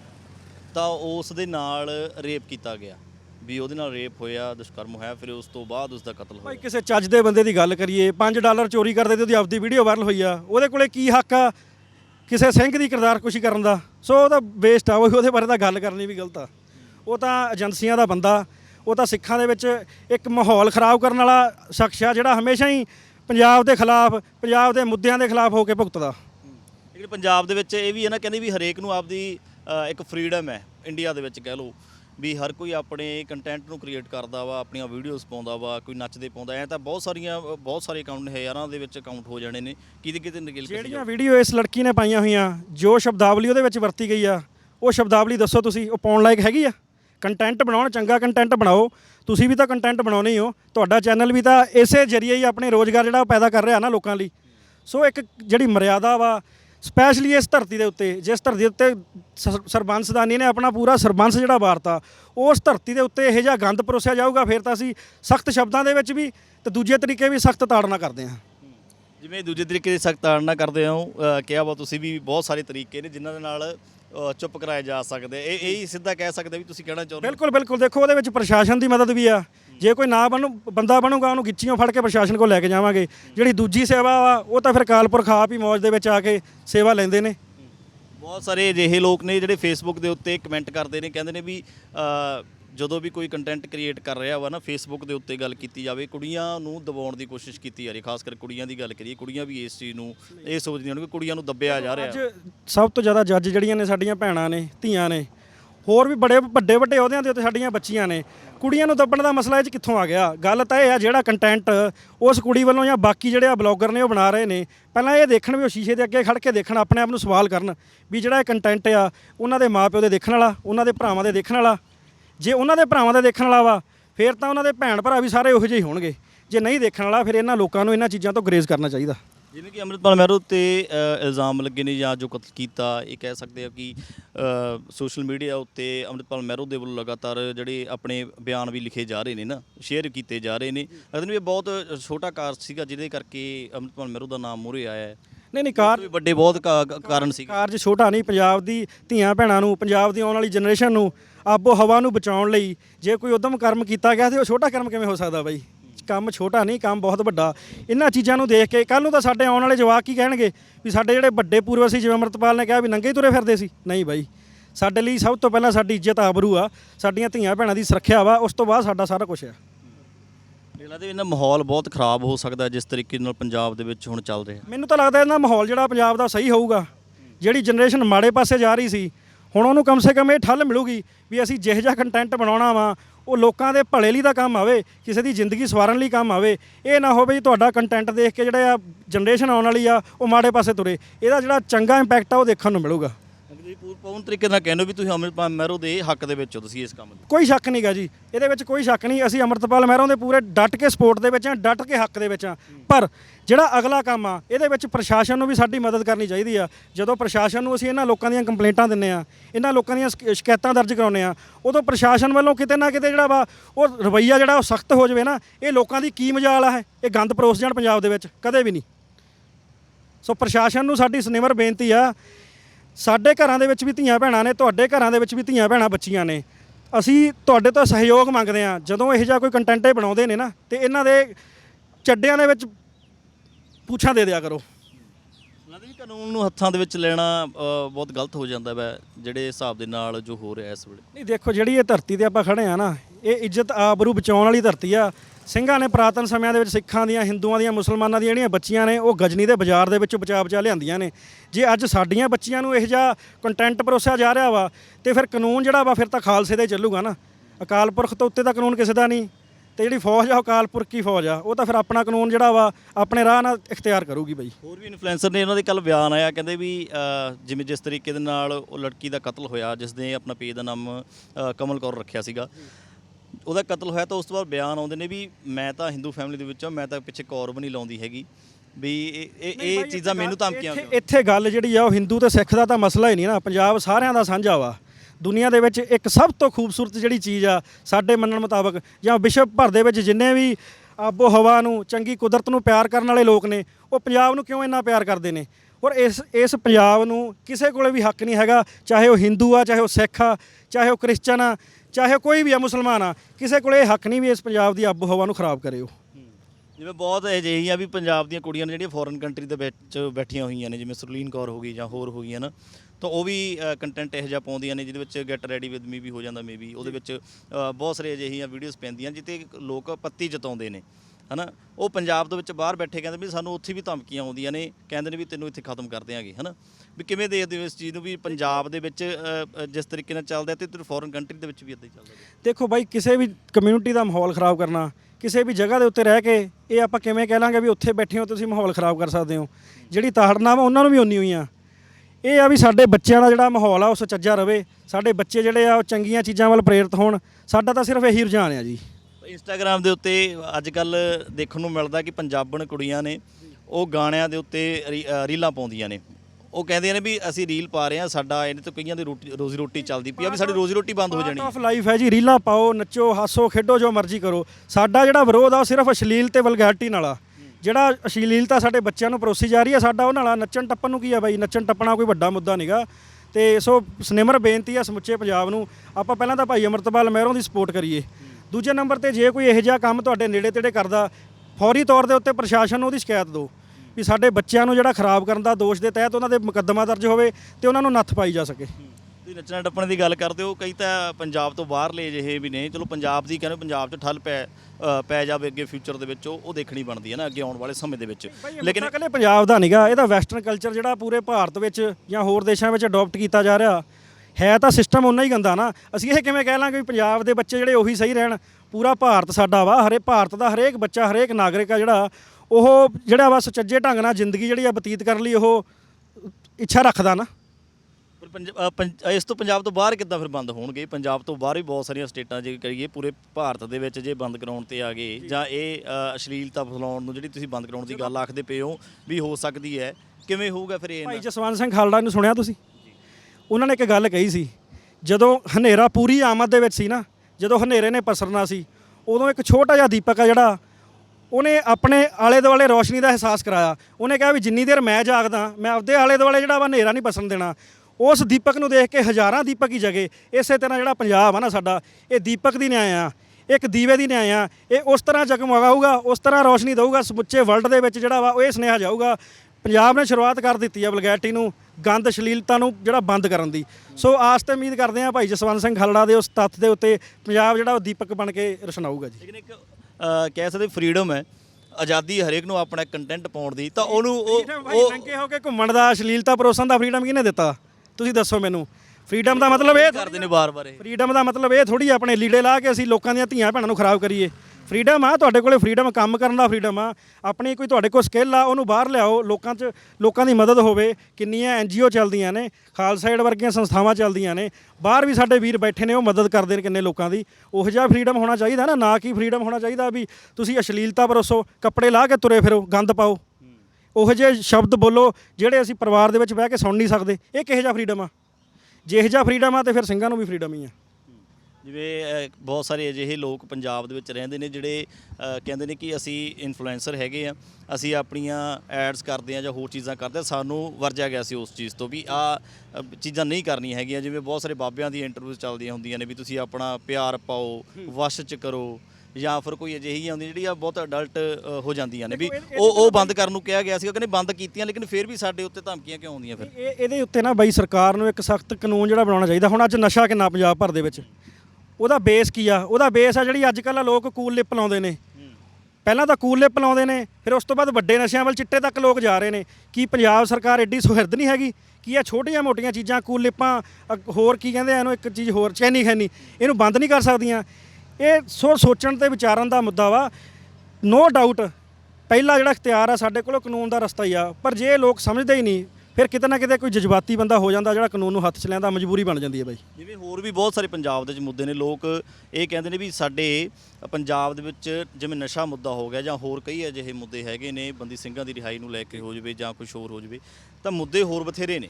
ਤਾਂ ਉਸ ਦੇ ਨਾਲ ਰੇਪ ਕੀਤਾ ਗਿਆ। ਵੀ ਉਹਦੇ ਨਾਲ ਰੇਪ ਹੋਇਆ ਦੁਸ਼ਕਰਮ ਹੋਇਆ ਫਿਰ ਉਸ ਤੋਂ ਬਾਅਦ ਉਸ ਦਾ ਕਤਲ ਭਾਈ ਹੋਇਆ ਕਿਸੇ ਚੱਜ ਦੇ ਬੰਦੇ ਦੀ ਗੱਲ ਕਰੀਏ 5 ਡਾਲਰ ਚੋਰੀ ਕਰਦੇ ਤੇ ਉਹਦੀ ਆਪਦੀ ਵੀਡੀਓ ਵਾਇਰਲ ਹੋਈ ਆ ਉਹਦੇ ਕੋਲੇ ਕੀ ਹੱਕ ਆ? ਕਿਸੇ ਸਿੰਘ ਦੀ ਕਿਰਦਾਰਕੁਸ਼ੀ ਕਰਨ ਦਾ। ਸੋ ਉਹ ਤਾਂ ਵੇਸਟ ਆ, ਉਹ ਉਹਦੇ ਬਾਰੇ ਤਾਂ ਗੱਲ ਕਰਨੀ ਵੀ ਗਲਤ ਆ। ਉਹ ਤਾਂ ਏਜੰਸੀਆਂ ਦਾ ਬੰਦਾ, ਉਹ ਤਾਂ ਸਿੱਖਾਂ ਦੇ ਵਿੱਚ ਇੱਕ ਮਾਹੌਲ ਖਰਾਬ ਕਰਨ ਵਾਲਾ ਸ਼ਖਸ ਆ, ਜਿਹੜਾ ਹਮੇਸ਼ਾ ਹੀ ਪੰਜਾਬ ਦੇ ਖਿਲਾਫ, ਪੰਜਾਬ ਦੇ ਮੁੱਦਿਆਂ ਦੇ ਖਿਲਾਫ ਹੋ ਕੇ ਭੁਗਤਦਾ। ਲੇਕਿਨ ਪੰਜਾਬ ਦੇ ਵਿੱਚ ਇਹ ਵੀ ਹੈ ਨਾ, ਕਹਿੰਦੇ ਵੀ ਹਰੇਕ ਨੂੰ ਆਪਦੀ ਇੱਕ ਫਰੀडम ਹੈ, ਇੰਡੀਆ ਦੇ ਵਿੱਚ ਕਹਿ ਲਓ। ਵੀ ਹਰ ਕੋਈ ਆਪਣੇ ਕੰਟੈਂਟ ਨੂੰ ਕ੍ਰੀਏਟ ਕਰਦਾ ਵਾ ਆਪਣੀਆਂ ਵੀਡੀਓਜ਼ ਪਾਉਂਦਾ ਵਾ ਕੋਈ ਨੱਚਦੇ ਪਾਉਂਦਾ ਐ ਤਾਂ ਬਹੁਤ ਸਾਰੀਆਂ ਬਹੁਤ ਸਾਰੇ ਅਕਾਊਂਟ ਨੇ ਹਜ਼ਾਰਾਂ ਦੇ ਵਿੱਚ ਅਕਾਊਂਟ ਹੋ ਜਾਣੇ ਨੇ ਕਿਤੇ ਕਿਤੇ ਨਕਲ ਕੱਢੀ ਜਿਹੜੀਆਂ ਵੀਡੀਓ ਇਸ ਲੜਕੀ ਨੇ ਪਾਈਆਂ ਹੋਈਆਂ ਜੋ ਸ਼ਬਦਾਵਲੀ ਉਹਦੇ ਵਿੱਚ ਵਰਤੀ ਗਈ ਆ ਉਹ ਸ਼ਬਦਾਵਲੀ ਦੱਸੋ ਤੁਸੀਂ ਉਹ ਪਾਉਣ ਲਾਇਕ ਹੈਗੀ ਆ? ਕੰਟੈਂਟ ਬਣਾਉਣ ਚੰਗਾ ਕੰਟੈਂਟ ਬਣਾਓ ਤੁਸੀਂ ਵੀ ਤਾਂ ਕੰਟੈਂਟ ਬਣਾਉਣੇ ਹੀ ਹੋ ਤੁਹਾਡਾ ਚੈਨਲ ਵੀ ਤਾਂ ਇਸੇ ਜਰੀਏ ਹੀ ਆਪਣੇ ਰੋਜ਼ਗਾਰ ਜਿਹੜਾ ਉਹ ਪੈਦਾ ਕਰ ਰਿਹਾ ਨਾ ਲੋਕਾਂ ਲਈ। ਸੋ ਇੱਕ ਜਿਹੜੀ ਮਰਿਆਦਾ ਵਾ ਸਪੈਸ਼ਲੀ ਇਸ ਧਰਤੀ ਦੇ ਉੱਤੇ ਜਿਸ ਧਰਤੀ ਦੇ ਉੱਤੇ ਸ- ਸਰਬੰਸਦਾਨੀ ਨੇ ਆਪਣਾ ਪੂਰਾ ਸਰਬੰਸ ਜਿਹੜਾ ਵਾਰਤਾ ਉਸ ਧਰਤੀ ਦੇ ਉੱਤੇ ਇਹੋ ਜਿਹਾ ਗੰਦ ਪਰੋਸਿਆ ਜਾਊਗਾ ਫਿਰ ਤਾਂ ਅਸੀਂ ਸਖਤ ਸ਼ਬਦਾਂ ਦੇ ਵਿੱਚ ਵੀ ਤੇ ਦੂਜੇ ਤਰੀਕੇ ਵੀ ਸਖਤ ਤਾੜਨਾ ਕਰਦੇ ਹਾਂ। ਜਿਵੇਂ ਦੂਜੇ ਤਰੀਕੇ ਦੀ ਸਖਤ ਤਾੜਨਾ ਕਰਦੇ ਹੋ ਅ, ਕਿਹਾ ਵਾ ਤੁਸੀਂ ਵੀ ਬਹੁਤ ਸਾਰੇ ਤਰੀਕੇ ਨੇ ਜਿਨ੍ਹਾਂ ਦੇ ਨਾਲ ਚੁੱਪ ਕਰਾਇਆ ਜਾ ਸਕਦਾ। ਇਹ ਇਹ ਹੀ ਸਿੱਧਾ ਕਹਿ ਸਕਦੇ ਵੀ ਤੁਸੀਂ ਕਹਿਣਾ ਚਾਹੁੰਦੇ ਹੋ। ਬਿਲਕੁਲ ਬਿਲਕੁਲ। ਦੇਖੋ ਉਹਦੇ ਵਿੱਚ ਪ੍ਰਸ਼ਾਸਨ ਦੀ ਮਦਦ ਵੀ ਆ। ਜੇ ਕੋਈ ਨਾ ਬਣੂ ਬੰਦਾ ਬਣੂਗਾ ਉਹਨੂੰ ਗਿੱਚੀਆਂ ਫੜ ਕੇ ਪ੍ਰਸ਼ਾਸਨ ਕੋਲ ਲੈ ਕੇ ਜਾਵਾਂਗੇ। ਜਿਹੜੀ ਦੂਜੀ ਸੇਵਾ ਵਾ ਉਹ ਤਾਂ ਫਿਰ ਕਾਲਪੁਰਖ ਆਪ ਹੀ ਮੌਜ ਦੇ ਵਿੱਚ ਆ ਕੇ ਸੇਵਾ ਲੈਂਦੇ ਨੇ। ਬਹੁਤ ਸਾਰੇ ਅਜਿਹੇ ਲੋਕ ਨੇ ਜਿਹੜੇ ਫੇਸਬੁੱਕ ਦੇ ਉੱਤੇ ਕਮੈਂਟ ਕਰਦੇ ਨੇ ਕਹਿੰਦੇ ਨੇ ਵੀ ਅ, ਜਦੋਂ ਵੀ ਕੋਈ ਕੰਟੈਂਟ ਕ੍ਰੀਏਟ ਕਰ ਰਿਹਾ ਵਾ ਨਾ ਫੇਸਬੁੱਕ ਦੇ ਉੱਤੇ ਗੱਲ ਕੀਤੀ ਜਾਵੇ, ਕੁੜੀਆਂ ਨੂੰ ਦਬਾਉਣ ਦੀ ਕੋਸ਼ਿਸ਼ ਕੀਤੀ ਜਾ ਰਹੀ ਖਾਸ ਕਰ ਕੁੜੀਆਂ ਦੀ ਗੱਲ ਕਰੀਏ, ਕੁੜੀਆਂ ਵੀ ਇਸ ਚੀਜ਼ ਨੂੰ, ਇਹ ਸੋਚਦੀਆਂ ਨੇ ਕਿ ਕੁੜੀਆਂ ਨੂੰ ਦੱਬਿਆ ਜਾ ਰਿਹਾ। ਅੱਜ ਸਭ ਤੋਂ ਜ਼ਿਆਦਾ ਜੱਜ ਜਿਹੜੀਆਂ ਨੇ ਸਾਡੀਆਂ ਭੈਣਾਂ ਨੇ, ਧੀਆਂ ਨੇ, ਹੋਰ ਵੀ ਬੜੇ ਵੱਡੇ ਵੱਡੇ ਅਹੁਦਿਆਂ ਦੇ ਉੱਤੇ ਸਾਡੀਆਂ ਬੱਚੀਆਂ ਨੇ, ਕੁੜੀਆਂ ਨੂੰ ਦੱਬਣ ਦਾ ਮਸਲਾ ਇਹ 'ਚ ਕਿੱਥੋਂ ਆ ਗਿਆ? ਗੱਲ ਤਾਂ ਇਹ ਆ, ਜਿਹੜਾ ਕੰਟੈਂਟ ਉਸ ਕੁੜੀ ਵੱਲੋਂ ਜਾਂ ਬਾਕੀ ਜਿਹੜੇ ਆ ਬਲੌਗਰ ਨੇ ਉਹ ਬਣਾ ਰਹੇ ਨੇ, ਪਹਿਲਾਂ ਇਹ ਦੇਖਣ ਵੀ ਉਹ ਸ਼ੀਸ਼ੇ ਦੇ ਅੱਗੇ ਖੜ ਕੇ ਦੇਖਣ, ਆਪਣੇ ਆਪ ਨੂੰ ਸਵਾਲ ਕਰਨ ਵੀ ਜਿਹੜਾ ਇਹ ਕੰਟੈਂਟ ਆ, ਉਹਨਾਂ ਦੇ ਮਾਪਿਓ ਦੇ ਦੇਖਣ ਵਾਲਾ, ਉਹਨਾਂ ਦੇ ਭਰਾਵਾਂ ਦੇ ਦੇਖਣ ਵਾਲਾ ਜੇ ਉਹਨਾਂ ਦੇ ਭਰਾਵਾਂ ਦੇ ਦੇਖਣ ਵਾਲਾ ਵਾ ਫਿਰ ਤਾਂ ਉਹਨਾਂ ਦੇ ਭੈਣ ਭਰਾ ਵੀ ਸਾਰੇ ਉਹੋ ਜਿਹੇ ਹੀ ਹੋਣਗੇ। ਜੇ ਨਹੀਂ ਦੇਖਣ ਵਾਲਾ ਫਿਰ ਇਹਨਾਂ ਲੋਕਾਂ ਨੂੰ ਇਹਨਾਂ ਚੀਜ਼ਾਂ ਤੋਂ ਗਰੇਜ਼ ਕਰਨਾ ਚਾਹੀਦਾ। ਜਿਵੇਂ ਕਿ ਅੰਮ੍ਰਿਤਪਾਲ ਮਹਿਰੋ ਤੇ ਅ, ਇਲਜ਼ਾਮ ਲੱਗੇ ਨੇ ਜਾਂ ਜੋ ਕਤਲ ਕੀਤਾ ਇਹ ਕਹਿ ਸਕਦੇ ਆ ਕਿ ਸੋਸ਼ਲ ਮੀਡੀਆ ਉੱਤੇ ਅੰਮ੍ਰਿਤਪਾਲ ਮਹਿਰੋ ਦੇ ਵੱਲੋਂ ਲਗਾਤਾਰ ਜਿਹੜੇ ਆਪਣੇ ਬਿਆਨ ਵੀ ਲਿਖੇ ਜਾ ਰਹੇ ਨੇ ਨਾ ਸ਼ੇਅਰ ਕੀਤੇ ਜਾ ਰਹੇ ਨੇ। ਅਦਨ ਵੀ ਇਹ ਬਹੁਤ ਛੋਟਾ ਕਾਰ ਸੀਗਾ ਜਿਹਦੇ ਕਰਕੇ ਅੰਮ੍ਰਿਤਪਾਲ ਮਹਿਰੋ ਦਾ ਨਾਮ ਮੂਹਰੇ ਆਇਆ ਹੈ। ਨਹੀਂ ਨਹੀਂ ਕਾਰ ਵੀ ਵੱਡੇ ਬਹੁਤ ਕਾ- ਕਾਰਨ ਸੀ ਕਾਰਜ ਛੋਟਾ ਨਹੀਂ ਪੰਜਾਬ ਦੀ ਧੀਆਂ ਭੈਣਾਂ ਨੂੰ ਪੰਜਾਬ ਦੀ ਆਉਣ ਵਾਲੀ ਜਨਰੇਸ਼ਨ ਨੂੰ ਆਬੋ ਹਵਾ ਨੂੰ ਬਚਾਉਣ ਲਈ ਜੇ ਕੋਈ ਉਦਮ ਕਰਮ ਕੀਤਾ ਗਿਆ ਤੇ ਉਹ ਛੋਟਾ ਕਰਮ ਕਿਵੇਂ ਹੋ ਸਕਦਾ ਬਾਈ? ਕੰਮ ਛੋਟਾ ਨਹੀਂ ਕੰਮ ਬਹੁਤ ਵੱਡਾ। ਇਹਨਾਂ ਚੀਜ਼ਾਂ ਨੂੰ ਦੇਖ ਕੇ ਕੱਲ ਨੂੰ ਤਾਂ ਸਾਡੇ ਆਉਣ ਵਾਲੇ ਜਵਾਕ ਕੀ ਕਹਿਣਗੇ? ਵੀ ਸਾਡੇ ਜਿਹੜੇ ਵੱਡੇ ਪੂਰਵ ਸੀ ਜਿਵੇਂ ਅਮਰਤਪਾਲ ਨੇ ਕਿਹਾ ਵੀ ਨੰਗੇ ਹੀ ਤੁਰੇ ਫਿਰਦੇ ਸੀ। ਨਹੀਂ ਬਾਈ। ਸਾਡੇ ਲਈ ਸਭ ਤੋਂ ਪਹਿਲਾਂ ਸਾਡੀ ਇੱਜ਼ਤ ਆਬਰੂ ਆ। ਸਾਡੀਆਂ ਧੀਆਂ ਭੈਣਾਂ ਦੀ ਸੁਰੱਖਿਆ ਵਾ ਉਸ ਤੋਂ ਬਾਅਦ ਸਾਡਾ ਸਾਰਾ ਕੁਝ ਆ। ਇਹਨਾਂ ਦੇ ਇਹਨਾਂ ਮਾਹੌਲ ਬਹੁਤ ਖਰਾਬ ਹੋ ਸਕਦਾ ਹੈ ਜਿਸ ਤਰੀਕੇ ਨਾਲ ਪੰਜਾਬ ਦੇ ਵਿੱਚ ਹੁਣ ਚੱਲ ਰਿਹਾ। ਮੈਨੂੰ ਤਾਂ ਲੱਗਦਾ ਇਹਨਾਂ ਮਾਹੌਲ ਜਿਹੜਾ ਪੰਜਾਬ ਦਾ ਸਹੀ ਹੋਊਗਾ। ਜਿਹੜੀ ਜਨਰੇਸ਼ਨ ਮਾੜੇ ਪਾਸੇ ਜਾ ਰਹੀ ਸੀ ਹੁਣ ਉਹਨੂੰ ਕਮ ਸੇ ਕਮ ਇਹ ਠੱਲ ਮਿਲੂਗੀ ਵੀ ਅਸੀਂ ਜਿਹੋ ਜਿਹਾ ਕੰਟੈਂਟ ਬਣਾਉਣਾ ਵਾ, ਉਹ ਲੋਕਾਂ ਦੇ ਭਲੇ ਲਈ ਦਾ ਕੰਮ ਆਵੇ, ਕਿਸੇ ਦੀ ਜ਼ਿੰਦਗੀ ਸਵਾਰਨ ਲਈ ਕੰਮ ਆਵੇ। ਇਹ ਨਾ ਹੋਵੇ ਜੀ ਤੁਹਾਡਾ ਕੰਟੈਂਟ ਦੇਖ ਕੇ ਜਿਹੜਾ ਆ ਜਨਰੇਸ਼ਨ ਆਉਣ ਵਾਲੀ ਆ, ਉਹ ਮਾੜੇ ਪਾਸੇ ਤੁਰੇ। ਇਹਦਾ ਜਿਹੜਾ ਚੰਗਾ ਇੰਪੈਕਟ ਆ, ਉਹ ਦੇਖਣ ਨੂੰ ਮਿਲੂਗਾ। ਤੁਸੀਂ ਪੂਰ ਪੂਰਨ ਤਰੀਕੇ ਨਾਲ ਕਹਿੰਦੇ ਹੋ ਵੀ ਤੁਸੀਂ ਅੰਮ੍ਰਿਤਪਾਲ ਮਹਿਰੋ ਦੇ ਹੱਕ ਦੇ ਵਿੱਚ ਹੋ ਤੁਸੀਂ ਇਸ ਕੰਮ ਦੇ। ਕੋਈ ਸ਼ੱਕ ਨਹੀਂਗਾ ਜੀ। ਇਹਦੇ ਵਿੱਚ ਕੋਈ ਸ਼ੱਕ ਨਹੀਂ। ਅਸੀਂ ਅਮਰਤਪਾਲ ਮਹਿਰੋਂ ਦੇ ਪੂਰੇ ਡਟ ਕੇ ਸਪੋਰਟ ਦੇ ਵਿੱਚ ਆ ਡਟ ਕੇ ਹੱਕ ਦੇ ਵਿੱਚ ਆ ਪਰ ਜਿਹੜਾ ਅਗਲਾ ਕੰਮ ਆ ਇਹਦੇ ਵਿੱਚ ਪ੍ਰਸ਼ਾਸਨ ਨੂੰ ਵੀ ਸਾਡੀ ਮਦਦ ਕਰਨੀ ਚਾਹੀਦੀ ਆ। ਜਦੋਂ ਪ੍ਰਸ਼ਾਸਨ ਨੂੰ ਅਸੀਂ ਇਹਨਾਂ ਲੋਕਾਂ ਦੀਆਂ ਕੰਪਲੇਂਟਾਂ ਦਿੰਨੇ ਆ ਇਹਨਾਂ ਲੋਕਾਂ ਦੀਆਂ ਸ਼ਿਕ- ਸ਼ਿਕਾਇਤਾਂ ਦਰਜ ਕਰਾਉਂਦੇ ਆ ਉਦੋਂ ਪ੍ਰਸ਼ਾਸਨ ਵੱਲੋਂ ਕਿਤੇ ਨਾ ਕਿਤੇ ਜਿਹੜਾ ਵਾ ਉਹ ਰਵੱਈਆ ਜਿਹੜਾ ਉਹ ਸਖਤ ਹੋ ਜਾਵੇ ਨਾ ਇਹ ਲੋਕਾਂ ਦੀ ਕੀ ਮਜਾਲ ਆ ਇਹ? ਗੰਦ ਪਰੋਸ ਜਾਣ ਪੰਜਾਬ ਦੇ ਵਿੱਚ ਕਦੇ ਵੀ ਨਹੀਂ। ਸੋ ਪ੍ਰਸ਼ਾਸਨ ਨੂੰ ਸਾਡੀ ਸਨੇਮਰ ਬੇਨਤੀ ਆ ਸਾਡੇ ਘਰਾਂ ਦੇ ਵਿੱਚ ਵੀ ਧੀਆਂ ਭੈਣਾਂ ਨੇ ਤੁਹਾਡੇ ਘਰਾਂ ਦੇ ਵਿੱਚ ਵੀ ਧੀਆਂ ਭੈਣਾਂ ਬੱਚੀਆਂ ਨੇ। ਅਸੀਂ ਤੁਹਾਡੇ ਤੋਂ ਸਹਿਯੋਗ ਮੰਗਦੇ ਆ ਜਦੋਂ ਇਹੋ ਜਿਹਾ ਕੋਈ ਕੰਟੈਂਟ ਇਹ ਬਣਾਉਂਦੇ ਨੇ ਨਾ ਤੇ ਇਹਨਾਂ ਦੇ ਚੱਡਿਆਂ ਦੇ ਵਿੱਚ ਪੁੱਛਾਂ ਦੇ ਦਿਆ ਕਰੋ। ਲੱਗਦਾ ਵੀ ਕਾਨੂੰਨ ਨੂੰ ਹੱਥਾਂ ਦੇ ਵਿੱਚ ਲੈਣਾ ਬਹੁਤ ਗਲਤ ਹੋ ਜਾਂਦਾ ਵੈ ਜਿਹੜੇ ਹਿਸਾਬ ਦੇ ਨਾਲ ਜੋ ਹੋ ਰਿਹਾ ਇਸ ਵੇਲੇ। ਨਹੀਂ ਦੇਖੋ ਜਿਹੜੀ ਇਹ ਧਰਤੀ ਤੇ ਆਪਾਂ ਖੜੇ ਆ ਨਾ ਇਹ ਇੱਜ਼ਤ ਆਬਰੂ ਬਚਾਉਣ ਵਾਲੀ ਧਰਤੀ ਆ। ਸਿੰਘਾਂ ਨੇ ਪ੍ਰਾਤਨ ਸਮਿਆਂ ਦੇ ਵਿੱਚ ਸਿੱਖਾਂ ਦੀਆਂ, ਹਿੰਦੂਆਂ ਦੀਆਂ, ਮੁਸਲਮਾਨਾਂ ਦੀਆਂ ਜਿਹੜੀਆਂ ਬੱਚੀਆਂ ਨੇ, ਉਹ ਗਜਨੀ ਦੇ ਬਾਜ਼ਾਰ ਦੇ ਵਿੱਚੋਂ ਬਚਾ ਬਚਾ ਲਿਆਂਦੀਆਂ ਨੇ। ਜੇ ਅੱਜ ਸਾਡੀਆਂ ਬੱਚੀਆਂ ਨੂੰ ਇਹ ਜਿਹਾ ਕੰਟੈਂਟ ਪਰੋਸਿਆ ਜਾ ਰਿਹਾ ਵਾ, ਤੇ ਫਿਰ ਕਾਨੂੰਨ ਜਿਹੜਾ ਵਾ ਫਿਰ ਤਾਂ ਖਾਲਸੇ ਦਾ ਹੀ ਚੱਲੂਗਾ ਨਾ। ਅਕਾਲ ਪੁਰਖ ਤੋਂ ਉੱਤੇ ਤਾਂ ਕਾਨੂੰਨ ਕਿਸੇ ਦਾ ਨਹੀਂ, ਤੇ ਜਿਹੜੀ ਫੌਜ ਆ ਉਹ ਅਕਾਲ ਪੁਰਖ ਦੀ ਫੌਜ ਆ, ਉਹ ਤਾਂ ਫਿਰ ਆਪਣਾ ਕਾਨੂੰਨ ਜਿਹੜਾ ਵਾ ਆਪਣੇ ਰਾਹ ਨਾਲ ਇਖਤਿਆਰ ਕਰੂਗੀ ਬਈ। ਹੋਰ ਵੀ ਇਨਫਲੂਐਂਸਰ ਨੇ ਉਹਨਾਂ ਦੇ ਕੱਲ ਬਿਆਨ ਆਇਆ, ਕਹਿੰਦੇ ਵੀ ਜਿਵੇਂ ਜਿਸ ਤਰੀਕੇ ਦੇ ਨਾਲ ਉਹ ਲੜਕੀ ਦਾ ਕਤਲ ਹੋਇਆ ਜਿਸ ਨੇ ਆਪਣਾ ਪੇਜ ਦਾ ਨਾਮ ਕਮਲ ਕੌਰ ਰੱਖਿਆ ਸੀਗਾ। ਉਹਦਾ ਕਤਲ ਹੋਇਆ ਤਾਂ ਉਸ ਤੋਂ ਬਾਅਦ ਬਿਆਨ ਆਉਂਦੇ ਨੇ ਵੀ ਮੈਂ ਤਾਂ ਹਿੰਦੂ ਫੈਮਿਲੀ ਦੇ ਵਿੱਚੋਂ ਮੈਂ ਤਾਂ ਪਿੱਛੇ ਕੌਰ ਵੀ ਨਹੀਂ ਲਾਉਂਦੀ ਹੈਗੀ। ਵੀ ਇਹ ਇਹ ਚੀਜ਼ਾਂ ਮੈਨੂੰ ਧਮਕੀਆਂ ਇੱਥੇ- ਇੱਥੇ ਗੱਲ ਜਿਹੜੀ ਆ ਉਹ ਹਿੰਦੂ ਤੇ ਸਿੱਖ ਦਾ ਤਾਂ ਮਸਲਾ ਹੀ ਨਹੀਂ ਨਾ। ਪੰਜਾਬ ਸਾਰਿਆਂ ਦਾ ਸਾਂਝਾ ਵਾ। ਦੁਨੀਆ ਦੇ ਵਿੱਚ ਇੱਕ ਸਭ ਤੋਂ ਖੂਬਸੂਰਤ ਜਿਹੜੀ ਚੀਜ਼ ਆ ਸਾਡੇ ਮੰਨਣ ਮੁਤਾਬਕ ਜਾਂ ਵਿਸ਼ਵ ਭਰ ਦੇ ਵਿੱਚ ਜਿੰਨੇ ਵੀ ਆਬੋ ਹਵਾ ਨੂੰ ਚੰਗੀ ਕੁਦਰਤ ਨੂੰ ਪਿਆਰ ਕਰਨ ਵਾਲੇ ਲੋਕ ਨੇ ਉਹ ਪੰਜਾਬ ਨੂੰ ਕਿਉਂ ਇੰਨਾ ਪਿਆਰ ਕਰਦੇ ਨੇ? ਔਰ ਇਸ ਇਸ ਪੰਜਾਬ ਨੂੰ ਕਿਸੇ ਕੋਲੇ ਵੀ ਹੱਕ ਨਹੀਂ ਹੈਗਾ ਚਾਹੇ ਉਹ ਹਿੰਦੂ ਆ ਚਾਹੇ ਉਹ ਸਿੱਖ ਆ ਚਾਹੇ ਉਹ ਕ੍ਰਿਸਚਨ ਆ। ਚਾਹੇ ਉਹ ਕੋਈ ਵੀ ਆ ਮੁਸਲਮਾਨ ਆ, ਕਿਸੇ ਕੋਲੇ ਇਹ ਹੱਕ ਨਹੀਂ ਵੀ ਇਸ ਪੰਜਾਬ ਦੀ ਆਬੋ ਹਵਾ ਨੂੰ ਖਰਾਬ ਕਰਿਓ ਜਿਵੇਂ ਬਹੁਤ ਅਜਿਹੀਆਂ ਵੀ ਪੰਜਾਬ ਦੀਆਂ ਕੁੜੀਆਂ ਨੇ ਜਿਹੜੀਆਂ ਫੋਰਨ ਕੰਟਰੀ ਦੇ ਵਿੱਚ ਬੈਠੀਆਂ ਹੋਈਆਂ ਨੇ, ਜਿਵੇਂ ਸਰਲੀਨ ਕੌਰ ਹੋ ਗਈ ਜਾਂ ਹੋਰ ਹੋ ਗਈਆਂ ਨਾ, ਤਾਂ ਉਹ ਵੀ ਕੰਟੈਂਟ ਇਹੋ ਜਿਹਾ ਪਾਉਂਦੀਆਂ ਨੇ, ਜਿਹਦੇ ਵਿੱਚ ਗੈਟ ਰੈਡੀ ਵਿਦ ਮੀ ਵੀ ਹੋ ਜਾਂਦਾ ਮੇਬੀ ਉਹਦੇ ਵਿੱਚ ਬਹੁਤ ਸਾਰੇ ਅਜਿਹੀਆਂ ਵੀਡੀਓਜ਼ ਪੈਂਦੀਆਂ ਜਿੱਤੇ ਲੋਕ ਪੱਤੀ ਜਤਾਉਂਦੇ ਨੇ। ਹਨਾ? ਉਹ ਪੰਜਾਬ ਦੇ ਵਿੱਚ ਬਾਹਰ ਬੈਠੇ ਕਹਿੰਦੇ ਵੀ ਸਾਨੂੰ ਉੱਥੇ ਵੀ ਧਮਕੀਆਂ ਆਉਂਦੀਆਂ ਨੇ, ਕਹਿੰਦੇ ਨੇ ਵੀ ਤੈਨੂੰ ਇੱਥੇ ਖਤਮ ਕਰ ਦਿਆਂਗੇ, ਹਨਾ? ਵੀ ਕਿਵੇਂ ਦੇਖਦੇ ਹੋ ਇਸ ਚੀਜ਼ ਨੂੰ ਵੀ ਪੰਜਾਬ ਦੇ ਵਿੱਚ ਜਿਸ ਤਰੀਕੇ ਨਾਲ ਚੱਲਦਾ ਤੇ ਤੇ ਫੋਰਨ ਕੰਟਰੀ ਦੇ ਵਿੱਚ ਵੀ ਇਦਾਂ ਹੀ ਚੱਲਦਾ ਦੇਖੋ ਬਾਈ, ਕਿਸੇ ਵੀ ਕਮਿਊਨਿਟੀ ਦਾ ਮਾਹੌਲ ਖਰਾਬ ਕਰਨਾ, ਕਿਸੇ ਵੀ ਜਗ੍ਹਾ ਦੇ ਉੱਤੇ ਰਹਿ ਕੇ ਇਹ ਆਪਾਂ ਕਿਵੇਂ ਕਹਿ ਲਾਂਗੇ ਵੀ ਉੱਥੇ ਬੈਠੇ ਹੋ ਤੁਸੀਂ ਮਾਹੌਲ ਖਰਾਬ ਕਰ ਸਕਦੇ ਹੋ। ਜਿਹੜੀ ਤਾੜਨਾ ਵਾ ਉਹਨਾਂ ਨੂੰ ਵੀ ਉਨੀ ਹੋਈਆਂ ਇਹ ਆ ਵੀ ਸਾਡੇ ਬੱਚਿਆਂ ਦਾ ਜਿਹੜਾ ਮਾਹੌਲ ਆ, ਉਹ ਸੁਚੱਜਾ ਰਵੇ, ਸਾਡੇ ਬੱਚੇ ਜਿਹੜੇ ਆ, ਉਹ ਚੰਗੀਆਂ ਚੀਜ਼ਾਂ ਵੱਲ ਪ੍ਰੇਰਿਤ ਹੋਣ, ਸਾਡਾ ਤਾਂ ਸਿਰਫ ਇਹੀ ਰੁਝਾਨ ਆ ਜੀ। ਇੰਸਟਾਗ੍ਰam ਦੇ ਉੱਤੇ ਅੱਜ ਕੱਲ ਦੇਖਣ ਨੂੰ ਮਿਲਦਾ ਕਿ ਪੰਜਾਬਣ ਕੁੜੀਆਂ ਨੇ ਉਹ ਗਾਣਿਆਂ ਦੇ ਉੱਤੇ ਰੀ- ਅ, ਰੀਲਾਂ ਪਾਉਂਦੀਆਂ ਨੇ। ਉਹ ਕਹਿੰਦੇ ਨੇ ਵੀ ਅਸੀਂ ਰੀਲ ਪਾ ਰਹੇ ਹਾਂ ਸਾਡਾ ਇਹਨੇ ਤੋਂ ਕਈਆਂ ਦੀ ਰੋਟੀ ਰੋਜ਼ੀ ਰੋਟੀ ਚੱਲਦੀ ਪਈ ਆ ਵੀ ਸਾਡੀ ਰੋਜ਼ੀ ਰੋਟੀ ਬੰਦ ਹੋ ਜਾਣੀ। ਆਫ ਲਾਈਫ ਹੈ ਜੀ ਰੀਲਾਂ ਪਾਓ ਨੱਚੋ ਹਾਸੋ ਖੇਡੋ ਜੋ ਮਰਜ਼ੀ ਕਰੋ। ਸਾਡਾ ਜਿਹੜਾ ਵਿਰੋਧ ਆ ਉਹ ਸਿਰਫ ਅਸ਼ਲੀਲ ਤੇ ਵਲਗੈਰਿਟੀ ਨਾਲ ਆ। ਜਿਹੜਾ ਅਸ਼ਲੀਲਤਾ ਸਾਡੇ ਬੱਚਿਆਂ ਨੂੰ ਪਰੋਸੀ ਜਾ ਰਹੀ ਹੈ ਸਾਡਾ ਉਹ ਨਾਲ ਆ। ਨੱਚਣ ਟੱਪਣ ਨੂੰ ਕੀ ਆ ਬਾਈ? ਨੱਚਣ ਟੱਪਣਾ ਕੋਈ ਵੱਡਾ ਮੁੱਦਾ ਨਹੀਂਗਾ ਤੇ ਸੋ ਸਨਿਮਰ ਬੇਨਤੀ ਆ ਸਮੁੱਚੇ ਪੰਜਾਬ ਨੂੰ ਆਪਾਂ ਪਹਿਲਾਂ ਤਾਂ ਭਾਈ ਅਮਰਤਪਾਲ ਮਹਿਰੋਂ ਦੀ ਸਪੋਰਟ ਕਰੀਏ। ਦੂਜੇ ਨੰਬਰ ਤੇ ਜੇ ਕੋਈ ਇਹੋ ਜਿਹਾ ਕੰਮ ਤੁਹਾਡੇ ਨੇੜੇ ਤੇੜੇ ਕਰਦਾ ਫੌਰੀ ਤੌਰ ਦੇ ਉੱਤੇ ਪ੍ਰਸ਼ਾਸਨ ਨੂੰ ਉਹਦੀ ਸ਼ਿਕਾਇਤ ਦਿਓ ਵੀ ਸਾਡੇ ਬੱਚਿਆਂ ਨੂੰ ਜਿਹੜਾ ਖਰਾਬ ਕਰਨ ਦਾ ਦੋਸ਼ ਦੇ ਤਹਿਤ ਉਹਨਾਂ ਦੇ ਮੁਕੱਦਮਾ ਦਰਜ ਹੋਵੇ ਤੇ ਉਹਨਾਂ ਨੂੰ ਨੱਥ ਪਾਈ ਜਾ ਸਕੇ। ਤੁਸੀਂ ਨੱਚਣਾ ਟੱਪਣ ਦੀ ਗੱਲ ਕਰਦੇ ਹੋ ਕਈ ਤਾਂ ਪੰਜਾਬ ਤੋਂ ਬਾਹਰਲੇ ਜਿਹੇ ਵੀ ਨੇ ਚਲੋ ਪੰਜਾਬ ਦੀ ਕਹਿੰਦੇ ਪੰਜਾਬ 'ਚ ਠੱਲ ਪੈ ਪੈ ਜਾਵੇ ਅੱਗੇ ਫਿਊਚਰ ਦੇ ਵਿੱਚ ਉਹ ਦੇਖਣੀ ਬਣਦੀ ਹੈ ਨਾ ਅੱਗੇ ਆਉਣ ਵਾਲੇ ਸਮੇਂ ਦੇ ਵਿੱਚ। ਲੇਕਿਨ ਇਕੱਲੇ ਪੰਜਾਬ ਦਾ ਨਹੀਂਗਾ ਇਹਦਾ ਵੈਸਟਰਨ ਕਲਚਰ ਜਿਹੜਾ ਪੂਰੇ ਭਾਰਤ ਵਿੱਚ ਜਾਂ ਹੋਰ ਦੇਸ਼ਾਂ ਵਿੱਚ ਅਡਾਪਟ ਕੀਤਾ ਜਾ ਰਿਹਾ ਹੈ ਤਾਂ ਸਿਸਟਮ ਉਨਾ ਹੀ ਗੰਦਾ ਨਾ। ਅਸੀਂ ਇਹ ਕਿਵੇਂ ਕਹਿ ਲਾਂਗੇ ਵੀ ਪੰਜਾਬ ਦੇ ਬੱਚੇ ਜਿਹੜੇ ਉਹੀ ਸਹੀ ਰਹਿਣ? ਪੂਰਾ ਭਾਰਤ ਸਾਡਾ ਵਾ ਹਰੇ ਭਾਰਤ ਦਾ ਹਰੇਕ ਬੱਚਾ ਹਰੇਕ ਨਾਗਰਿਕ ਆ ਜਿਹੜਾ ਉਹ ਜਿਹੜਾ ਵਾ ਸੁਚੱਜੇ ਢੰਗ ਨਾਲ ਜ਼ਿੰਦਗੀ ਜਿਹੜੀ ਆ ਬਤੀਤ ਕਰਨ ਲਈ ਉਹ ਇੱਛਾ ਰੱਖਦਾ ਨਾ। ਪਰ ਪੰਜ- ਅ, ਪੰਜ- ਇਸ ਤੋਂ ਪੰਜਾਬ ਤੋਂ ਬਾਹਰ ਕਿੱਦਾਂ ਫਿਰ ਬੰਦ ਹੋਣਗੇ? ਪੰਜਾਬ ਤੋਂ ਬਾਹਰ ਵੀ ਬਹੁਤ ਸਾਰੀਆਂ ਸਟੇਟਾਂ ਜੇ ਕਰੀਏ ਪੂਰੇ ਭਾਰਤ ਦੇ ਵਿੱਚ ਜੇ ਬੰਦ ਕਰਾਉਣ ਤੇ ਆ ਗਏ ਜਾਂ ਇਹ ਅ, ਅਸ਼ਲੀਲਤਾ ਫੈਲਾਉਣ ਨੂੰ ਜਿਹੜੀ ਤੁਸੀਂ ਬੰਦ ਕਰਾਉਣ ਦੀ ਗੱਲ ਆਖਦੇ ਪਏ ਹੋ ਵੀ ਹੋ ਸਕਦੀ ਹੈ ਕਿਵੇਂ ਹੋਊਗਾ ਫਿਰ ਇਹ ਭਾਈ ਜਸਵੰਤ ਸਿੰਘ ਖਾਲੜਾ ਨੂੰ ਸੁਣਿਆ ਤੁਸੀਂ? ਉਹਨਾਂ ਨੇ ਇੱਕ ਗੱਲ ਕਹੀ ਸੀ, ਜਦੋਂ ਹਨੇਰਾ ਪੂਰੀ ਆਮਦ ਦੇ ਵਿੱਚ ਸੀ ਨਾ, ਜਦੋਂ ਹਨੇਰੇ ਨੇ ਪਸਰਨਾ ਸੀ, ਉਦੋਂ ਇੱਕ ਛੋਟਾ ਜਿਹਾ ਦੀਪਕ ਆ ਜਿਹੜਾ, ਉਹਨੇ ਆਪਣੇ ਆਲੇ ਦੁਆਲੇ ਰੋਸ਼ਨੀ ਦਾ ਅਹਿਸਾਸ ਕਰਾਇਆ। ਉਹਨੇ ਕਿਹਾ ਵੀ ਜਿੰਨੀ ਦੇਰ ਮੈਂ ਜਾਗਦਾ, ਮੈਂ ਆਪਦੇ ਆਲੇ ਦੁਆਲੇ ਜਿਹੜਾ ਵਾ ਹਨੇਰਾ ਨਹੀਂ ਪਸਰਨ ਦੇਣਾ। ਉਸ ਦੀਪਕ ਨੂੰ ਦੇਖ ਕੇ ਹਜ਼ਾਰਾਂ ਦੀਪਕ ਹੀ ਜਗੇ। ਇਸੇ ਤਰ੍ਹਾਂ ਜਿਹੜਾ ਪੰਜਾਬ ਆ ਨਾ ਸਾਡਾ, ਇਹ ਦੀਪਕ ਦੀ ਨਿਆਂ ਆ, ਇੱਕ ਦੀਵੇ ਦੀ ਨਿਆਂ ਆ। ਇਹ ਉਸ ਤਰ੍ਹਾਂ ਜਗਮਗਾਊਗਾ, ਉਸ ਤਰ੍ਹਾਂ ਰੋਸ਼ਨੀ ਦੇਊਗਾ, ਸਮੁੱਚੇ ਵਰਲਡ ਦੇ ਵਿੱਚ ਜਿਹੜਾ ਵਾ, ਉਹ ਇਹ ਸੁਨੇਹਾ ਜਾਊਗਾ। ਪੰਜਾਬ ਨੇ ਸ਼ੁਰੂਆਤ ਕਰ ਦਿੱਤੀ ਆ ਬਲਗੈਟੀ ਨੂੰ। ਗੰਦ ਸ਼ਲੀਲਤਾ ਨੂੰ ਜਿਹੜਾ ਬੰਦ ਕਰਨ ਦੀ। ਸੋ ਆਸ ਤੇ ਉਮੀਦ ਕਰਦੇ ਹਾਂ ਭਾਈ ਜਸਵੰਤ ਸਿੰਘ ਖਲੜਾ ਦੇ ਉਸ ਤੱਥ ਦੇ ਉੱਤੇ ਪੰਜਾਬ ਜਿਹੜਾ ਉਹ ਦੀਪਕ ਬਣ ਕੇ ਰੁਸ਼ਨਾਊਗਾ ਜੀ। ਕਹਿ ਸਕਦੇ ਫਰੀडम ਹੈ। ਆਜ਼ਾਦੀ ਹਰੇਕ ਨੂੰ ਆਪਣਾ ਕੰਟੈਂਟ ਪਾਉਣ ਦੀ। ਤਾਂ ਉਹਨੂੰ ਉਹ ਉਹ ਨੰਗੇ ਹੋ ਕੇ ਘੁੰਮਣ ਦਾ ਸ਼ਲੀਲਤਾ ਪਰੋਸਣ ਦਾ ਫ੍ਰੀडम ਕਿਹਨੇ ਦਿੱਤਾ? ਤੁਸੀਂ ਦੱਸੋ ਮੈਨੂੰ। ਫ੍ਰੀडम ਦਾ ਮਤਲਬ ਇਹ ਕਰਦੇ ਨੇ ਬਾਰ-ਬਾਰ ਇਹ? ਫ੍ਰੀडम ਦਾ ਮਤਲਬ ਇਹ ਥੋੜੀ ਆਪਣੇ ਲੀੜੇ ਲਾ ਕੇ ਅਸੀਂ ਲੋਕਾਂ ਦੀਆਂ ਧੀਆਂ ਭੈਣਾਂ ਨੂੰ ਖਰਾਬ ਕਰੀਏ। ਫਰੀडम ਆ, ਤੁਹਾਡੇ ਕੋਲੇ ਫਰੀडਮ ਕੰਮ ਕਰਨ ਦਾ ਫਰੀडਮ ਆ। ਆਪਣੀ ਕੋਈ ਤੁਹਾਡੇ ਕੋਲ ਸਕਿੱਲ ਆ, ਉਹਨੂੰ ਬਾਹਰ ਲਿਆਓ। ਲੋਕਾਂ 'ਚ, ਲੋਕਾਂ ਦੀ ਮਦਦ ਹੋਵੇ। ਕਿੰਨੀਆਂ ਐਨਜੀਓ ਚੱਲਦੀਆਂ ਨੇ ਖਾਲਸਾਇਡ ਵਰਗੀਆਂ ਸੰਸਥਾਵਾਂ ਚੱਲਦੀਆਂ ਨੇ। ਬਾਹਰ ਵੀ ਸਾਡੇ ਵੀਰ ਬੈਠੇ ਨੇ, ਉਹ ਮਦਦ ਕਰਦੇ ਨੇ ਕਿੰਨੇ ਲੋਕਾਂ ਦੀ। ਉਹ ਜਿਹਾ ਫਰੀडਮ ਹੋਣਾ ਚਾਹੀਦਾ ਨਾ ਨਾ ਕਿ ਫਰੀडਮ ਹੋਣਾ ਚਾਹੀਦਾ ਵੀ ਤੁਸੀਂ ਅਸ਼ਲੀਲਤਾ ਪਰੋਸੋ, ਕੱਪੜੇ ਲਾ ਕੇ ਤੁਰੇ ਫਿਰੋ, ਗੰਦ ਪਾਓ। ਉਹ ਜਿਹੇ ਸ਼ਬਦ ਬੋਲੋ, ਜਿਹੜੇ ਅਸੀਂ ਪਰਿਵਾਰ ਦੇ ਵਿੱਚ ਬਹਿ ਕੇ ਸੁਣ ਨਹੀਂ ਸਕਦੇ। ਇਹ ਕਿਹੋ ਜਿਹਾ ਫਰੀडम ਆ? ਜਿਹੋ ਜਿਹਾ ਫਰੀडਮ ਆ ਤੇ ਫਿਰ ਸਿੰਘਾਂ ਨੂੰ ਵੀ ਫਰੀडਮ ਹੀ ਆ। ਜਿਵੇਂ ਅ, ਬਹੁਤ ਸਾਰੇ ਅਜਿਹੇ ਲੋਕ ਪੰਜਾਬ ਦੇ ਵਿੱਚ ਰਹਿੰਦੇ ਨੇ ਜਿਹੜੇ ਅ, ਕਹਿੰਦੇ ਨੇ ਕਿ ਅਸੀਂ ਇਨਫਲੂਐਂਸਰ ਹੈਗੇ ਆ ਅਸੀਂ ਆਪਣੀਆਂ ਐਡਸ ਕਰਦੇ ਆ ਜਾਂ ਹੋਰ ਚੀਜ਼ਾਂ ਕਰਦੇ ਆ ਸਾਨੂੰ ਵਰਜਿਆ ਗਿਆ ਸੀ ਉਸ ਚੀਜ਼ ਤੋਂ ਵੀ ਆ ਚੀਜ਼ਾਂ ਨਹੀਂ ਕਰਨੀਆਂ ਹੈਗੀਆਂ। ਜਿਵੇਂ ਬਹੁਤ ਸਾਰੇ ਬਾਬਿਆਂ ਦੀ ਇੰਟਰਵਿਊਜ਼ ਚੱਲਦੀਆਂ ਹੁੰਦੀਆਂ ਨੇ ਵੀ ਤੁਸੀਂ ਆਪਣਾ ਪਿਆਰ ਪਾਓ ਵਸ਼ ਚ ਕਰੋ ਜਾਂ ਫਿਰ ਕੋਈ ਅਜਿਹੀ ਆਉਂਦੀ ਜਿਹੜੀ ਆ ਬਹੁਤ ਅਡਲਟ ਹੋ ਜਾਂਦੀਆਂ ਨੇ ਵੀ ਉਹ ਉਹ ਬੰਦ ਕਰਨ ਨੂੰ ਕਿਹਾ ਗਿਆ ਸੀਗਾ ਕਹਿੰਦੇ ਬੰਦ ਕੀਤੀਆਂ ਲੇਕਿਨ ਫਿਰ ਵੀ ਸਾਡੇ ਉੱਤੇ ਧਮਕੀਆਂ ਕਿਉਂ ਆਉਂਦੀਆਂ ਫਿਰ? ਇਹ ਇਹਦੇ ਉੱਤੇ ਨਾ ਬਾਈ ਸਰਕਾਰ ਨੂੰ ਇੱਕ ਸਖਤ ਕਾਨੂੰਨ ਜਿਹੜਾ ਬਣਾਉਣਾ ਚਾਹੀਦਾ। ਹੁਣ ਅੱਜ ਨਸ਼ਾ ਕਿੰਨਾ ਪੰਜਾਬ ਭਰ ਦੇ ਵਿੱਚ? ਉਹਦਾ ਬੇਸ ਕੀ ਆ? ਉਹਦਾ ਬੇਸ ਆ ਜਿਹੜੀ ਅੱਜ ਕੱਲ੍ਹ ਲੋਕ ਕੂਲ ਲਿਪ ਲਾਉਂਦੇ ਨੇ। ਪਹਿਲਾਂ ਤਾਂ ਕੂਲ ਲਿਪ ਲਾਉਂਦੇ ਨੇ ਫਿਰ ਉਸ ਤੋਂ ਬਾਅਦ ਵੱਡੇ ਨਸ਼ਿਆਂ ਵੱਲ ਚਿੱਟੇ ਤੱਕ ਲੋਕ ਜਾ ਰਹੇ ਨੇ। ਕੀ ਪੰਜਾਬ ਸਰਕਾਰ ਐਡੀ ਸੁਹਿਰਦ ਨਹੀਂ ਹੈਗੀ? ਕੀ ਇਹ ਛੋਟੀਆਂ ਮੋਟੀਆਂ ਚੀਜ਼ਾਂ ਕੂਲ ਲਿਪਾਂ ਅ, ਹੋਰ ਕੀ ਕਹਿੰਦੇ ਆ ਇਹਨੂੰ ਇੱਕ ਚੀਜ਼ ਹੋਰ ਚੈਨੀ ਖੈਨੀ ਇਹਨੂੰ ਬੰਦ ਨਹੀਂ ਕਰ ਸਕਦੀਆਂ। ਇਹ ਸੋ ਸੋਚਣ ਤੇ ਵਿਚਾਰਨ ਦਾ ਮੁੱਦਾ ਵਾ। ਨੋ ਡਾਊਟ ਪਹਿਲਾ ਜਿਹੜਾ ਇਖਤਿਆਰ ਆ ਸਾਡੇ ਕੋਲ ਕਾਨੂੰਨ ਦਾ ਰਸਤਾ ਹੀ ਆ। ਪਰ ਜੇ ਇਹ ਲੋਕ ਸਮਝਦੇ ਹੀ ਨਹੀਂ ਫਿਰ ਕਿਤੇ ਨਾ ਕਿਤੇ ਕੋਈ ਜਜ਼ਬਾਤੀ ਬੰਦਾ ਹੋ ਜਾਂਦਾ ਜਿਹੜਾ ਕਾਨੂੰਨ ਨੂੰ ਹੱਥ 'ਚ ਲੈਂਦਾ, ਮਜਬੂਰੀ ਬਣ ਜਾਂਦੀ ਹੈ ਬਾਈ। ਜਿਵੇਂ ਹੋਰ ਵੀ ਬਹੁਤ ਸਾਰੇ ਪੰਜਾਬ ਦੇ ਵਿੱਚ ਮੁੱਦੇ ਨੇ, ਲੋਕ ਇਹ ਕਹਿੰਦੇ ਨੇ ਵੀ ਸਾਡੇ ਪੰਜਾਬ ਦੇ ਵਿੱਚ ਜਿਵੇਂ ਨਸ਼ਾ ਮੁੱਦਾ ਹੋ ਗਿਆ ਜਾਂ ਹੋਰ ਕਈ ਅਜਿਹੇ ਮੁੱਦੇ ਹੈਗੇ ਨੇ, ਬੰਦੀ ਸਿੰਘਾਂ ਦੀ ਰਿਹਾਈ ਨੂੰ ਲੈ ਕੇ ਹੋ ਜਾਵੇ ਜਾਂ ਕੁਝ ਹੋਰ ਹੋ ਜਾਵੇ, ਤਾਂ ਮੁੱਦੇ ਹੋਰ ਬਥੇਰੇ ਨੇ।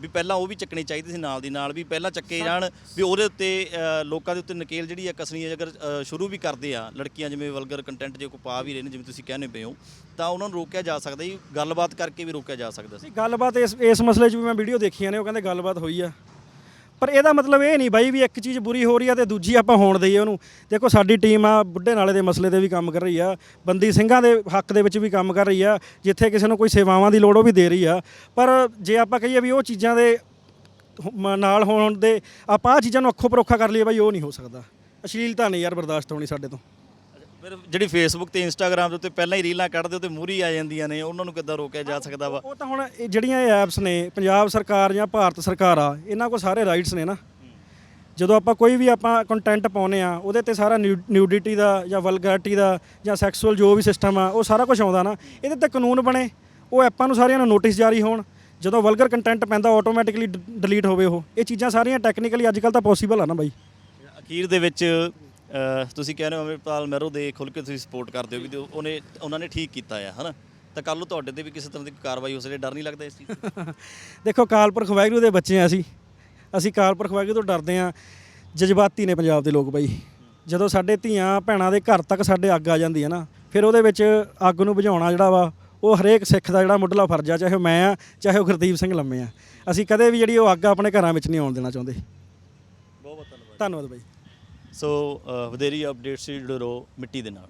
ਵੀ ਪਹਿਲਾਂ ਉਹ ਵੀ ਚੱਕਣੇ ਚਾਹੀਦੇ ਸੀ ਨਾਲ ਦੀ ਨਾਲ ਵੀ ਪਹਿਲਾਂ ਚੱਕੇ ਜਾਣ ਵੀ ਉਹਦੇ ਉੱਤੇ ਅ, ਲੋਕਾਂ ਦੇ ਉੱਤੇ ਨਕੇਲ ਜਿਹੜੀ ਆ ਕਸਣੀ ਅਗਰ ਅ, ਸ਼ੁਰੂ ਵੀ ਕਰਦੇ ਆ ਲੜਕੀਆਂ ਜਿਵੇਂ ਵਲਗਰ ਕੰਟੈਂਟ ਜੇ ਕੋਈ ਪਾ ਵੀ ਰਹੇ ਨੇ ਜਿਵੇਂ ਤੁਸੀਂ ਕਹਿੰਦੇ ਪਏ ਹੋ ਤਾਂ ਉਹਨਾਂ ਨੂੰ ਰੋਕਿਆ ਜਾ ਸਕਦਾ ਜੀ ਗੱਲਬਾਤ ਕਰਕੇ ਵੀ ਰੋਕਿਆ ਜਾ ਸਕਦਾ ਸੀ। ਗੱਲਬਾਤ ਇਸ ਇਸ ਮਸਲੇ 'ਚ ਵੀ ਮੈਂ ਵੀਡੀਓ ਦੇਖੀਆਂ ਨੇ ਉਹ ਕਹਿੰਦੇ ਗੱਲਬਾਤ ਹੋਈ ਆ। ਪਰ ਇਹਦਾ ਮਤਲਬ ਇਹ ਨਹੀਂ ਬਾਈ ਵੀ ਇੱਕ ਚੀਜ਼ ਬੁਰੀ ਹੋ ਰਹੀ ਆ ਤੇ ਦੂਜੀ ਆਪਾਂ ਹੋਣ ਦਈਏ ਉਹਨੂੰ। ਦੇਖੋ, ਸਾਡੀ ਟੀਮ ਆ, ਬੁੱਢੇ ਨਾਲੇ ਦੇ ਮਸਲੇ ਤੇ ਵੀ ਕੰਮ ਕਰ ਰਹੀ ਆ। ਬੰਦੀ ਸਿੰਘਾਂ ਦੇ ਹੱਕ ਦੇ ਵਿੱਚ ਵੀ ਕੰਮ ਕਰ ਰਹੀ ਆ, ਜਿੱਥੇ ਕਿਸੇ ਨੂੰ ਕੋਈ ਸੇਵਾਵਾਂ ਦੀ ਲੋੜ ਉਹ ਵੀ ਦੇ ਰਹੀ ਆ। ਪਰ ਜੇ ਆਪਾਂ ਕਹੀਏ ਵੀ ਉਹ ਚੀਜ਼ਾਂ ਦੇ ਨਾਲ ਹੋਣ ਦੇ, ਆਪਾਂ ਆਹ ਚੀਜ਼ਾਂ ਨੂੰ ਅੱਖੋਂ ਪਰੋਖਾ ਕਰ ਲਈਏ, ਬਾਈ ਉਹ ਨਹੀਂ ਹੋ ਸਕਦਾ। ਅਸ਼ਲੀਲਤਾ ਨਹੀਂ ਯਾਰ ਬਰਦਾਸ਼ਤ ਹੋਣੀ ਸਾਡੇ ਤੋਂ। ਜਿਹੜੀ ਫੇਸਬੁੱਕ ਤੇ ਇੰਸਟਾਗ੍ਰam ਦੇ ਉੱਤੇ ਪਹਿਲਾਂ ਹੀ ਰੀਲਾਂ ਕੱਢਦੇ ਉੱਤੇ ਮੂਹਰੀ ਆ ਜਾਂਦੀਆਂ ਨੇ ਉਹਨਾਂ ਨੂੰ ਕਿੱਦਾਂ ਰੋਕਿਆ ਜਾ ਸਕਦਾ ਵਾ? ਉਹ ਤਾਂ ਹੁਣ ਇਹ ਜਿਹੜੀਆਂ ਇਹ ਐਪਸ ਨੇ ਪੰਜਾਬ ਸਰਕਾਰ ਜਾਂ ਭਾਰਤ ਸਰਕਾਰ ਆ ਇਹਨਾਂ ਕੋਲ ਸਾਰੇ ਰਾਈਟਸ ਨੇ ਨਾ। ਜਦੋਂ ਆਪਾਂ ਕੋਈ ਵੀ ਆਪਾਂ ਕੰਟੈਂਟ ਪਾਉਨੇ ਆ ਉਹਦੇ ਤੇ ਸਾਰਾ ਨਿਊਡਿਟੀ ਦਾ ਜਾਂ ਵਲਗੈਰਿਟੀ ਦਾ ਜਾਂ ਸੈਕਸੁਅਲ ਜੋ ਵੀ ਸਿਸਟਮ ਆ ਉਹ ਸਾਰਾ ਕੁਝ ਆਉਂਦਾ ਨਾ। ਇਹਦੇ ਤੇ ਕਾਨੂੰਨ ਬਣੇ ਉਹ ਐਪਾਂ ਨੂੰ ਸਾਰਿਆਂ ਨੂੰ ਨੋਟਿਸ ਜਾਰੀ ਹੋਣ। ਜਦੋਂ ਵਲਗਰ ਕੰਟੈਂਟ ਪੈਂਦਾ ਆਟੋਮੈਟਿਕਲੀ ਡਿਲੀਟ ਹੋਵੇ ਉਹ। ਇਹ ਚੀਜ਼ਾਂ ਸਾਰੀਆਂ ਟੈਕਨੀਕਲੀ ਅੱਜ ਕੱਲ ਤਾਂ ਪੋਸੀਬਲ ਆ ਨਾ ਬਾਈ। ਅਖੀਰ ਦੇ ਵਿੱਚ ਤੁਸੀਂ ਕਹਿੰਦੇ ਹੋ ਅਮਰਪਾਲ ਮਹਿਰੋ ਦੇ ਖੁੱਲ ਕੇ ਤੁਸੀਂ ਸਪੋਰਟ ਕਰਦੇ ਹੋ ਵੀ ਤੇ ਉਹਨੇ ਉਹਨਾਂ ਨੇ ਠੀਕ ਕੀਤਾ ਆ ਹਨਾ? ਤਾਂ ਕੱਲ ਨੂੰ ਤੁਹਾਡੇ ਤੇ ਵੀ ਕਿਸੇ ਤਰ੍ਹਾਂ ਦੀ ਕੋਈ ਕਾਰਵਾਈ ਹੋ ਸਕਦੀ ਡਰ ਨਹੀਂ ਲੱਗਦਾ ਇਸ ਚੀਜ਼ ਤੋਂ? ਦੇਖੋ ਕਾਲਪੁਰਖ ਵਾਹਿਗੁਰੂ ਦੇ ਬੱਚੇ ਆ ਅਸੀਂ। ਅਸੀਂ ਕਾਲਪੁਰਖ ਵਾਹਿਗੁਰੂ ਤੋਂ ਡਰਦੇ ਆ ਜਜ਼ਬਾਤੀ ਨੇ ਪੰਜਾਬ ਦੇ ਲੋਕ ਬਾਈ। ਜਦੋਂ ਸਾਡੇ ਧੀਆਂ ਭੈਣਾਂ ਦੇ ਘਰ ਤੱਕ ਸਾਡੇ ਅੱਗ ਆ ਜਾਂਦੀ ਹੈ ਨਾ ਫਿਰ ਉਹਦੇ ਵਿੱਚ ਅੱਗ ਨੂੰ ਬੁਝਾਉਣਾ ਜਿਹੜਾ ਵਾ ਉਹ ਹਰੇਕ ਸਿੱਖ ਦਾ ਜਿਹੜਾ ਮੁੱਢਲਾ ਫਰਜ਼ ਆ ਚਾਹੇ ਉਹ ਮੈਂ ਆ ਚਾਹੇ ਉਹ ਗੁਰਦੀਪ ਸਿੰਘ ਲੰਮੇ ਆ। ਅਸੀਂ ਕਦੇ ਵੀ ਜਿਹੜੀ ਉਹ ਅੱਗ ਆਪਣੇ ਘਰਾਂ ਵਿੱਚ ਨਹੀਂ ਆਉਣ ਦੇਣਾ ਚਾਹੁੰਦੇ। ਬਹੁਤ ਬਹੁਤ ਧੰਨਵਾਦ। ਧੰਨਵਾਦ ਬਾਈ। ਸੋ ਅਹ, uh, ਵਧੇਰੀ ਅਪਡੇਟਸ ਜੁੜੇ ਰਹੋ ਮਿੱਟੀ ਦੇ ਨਾਲ।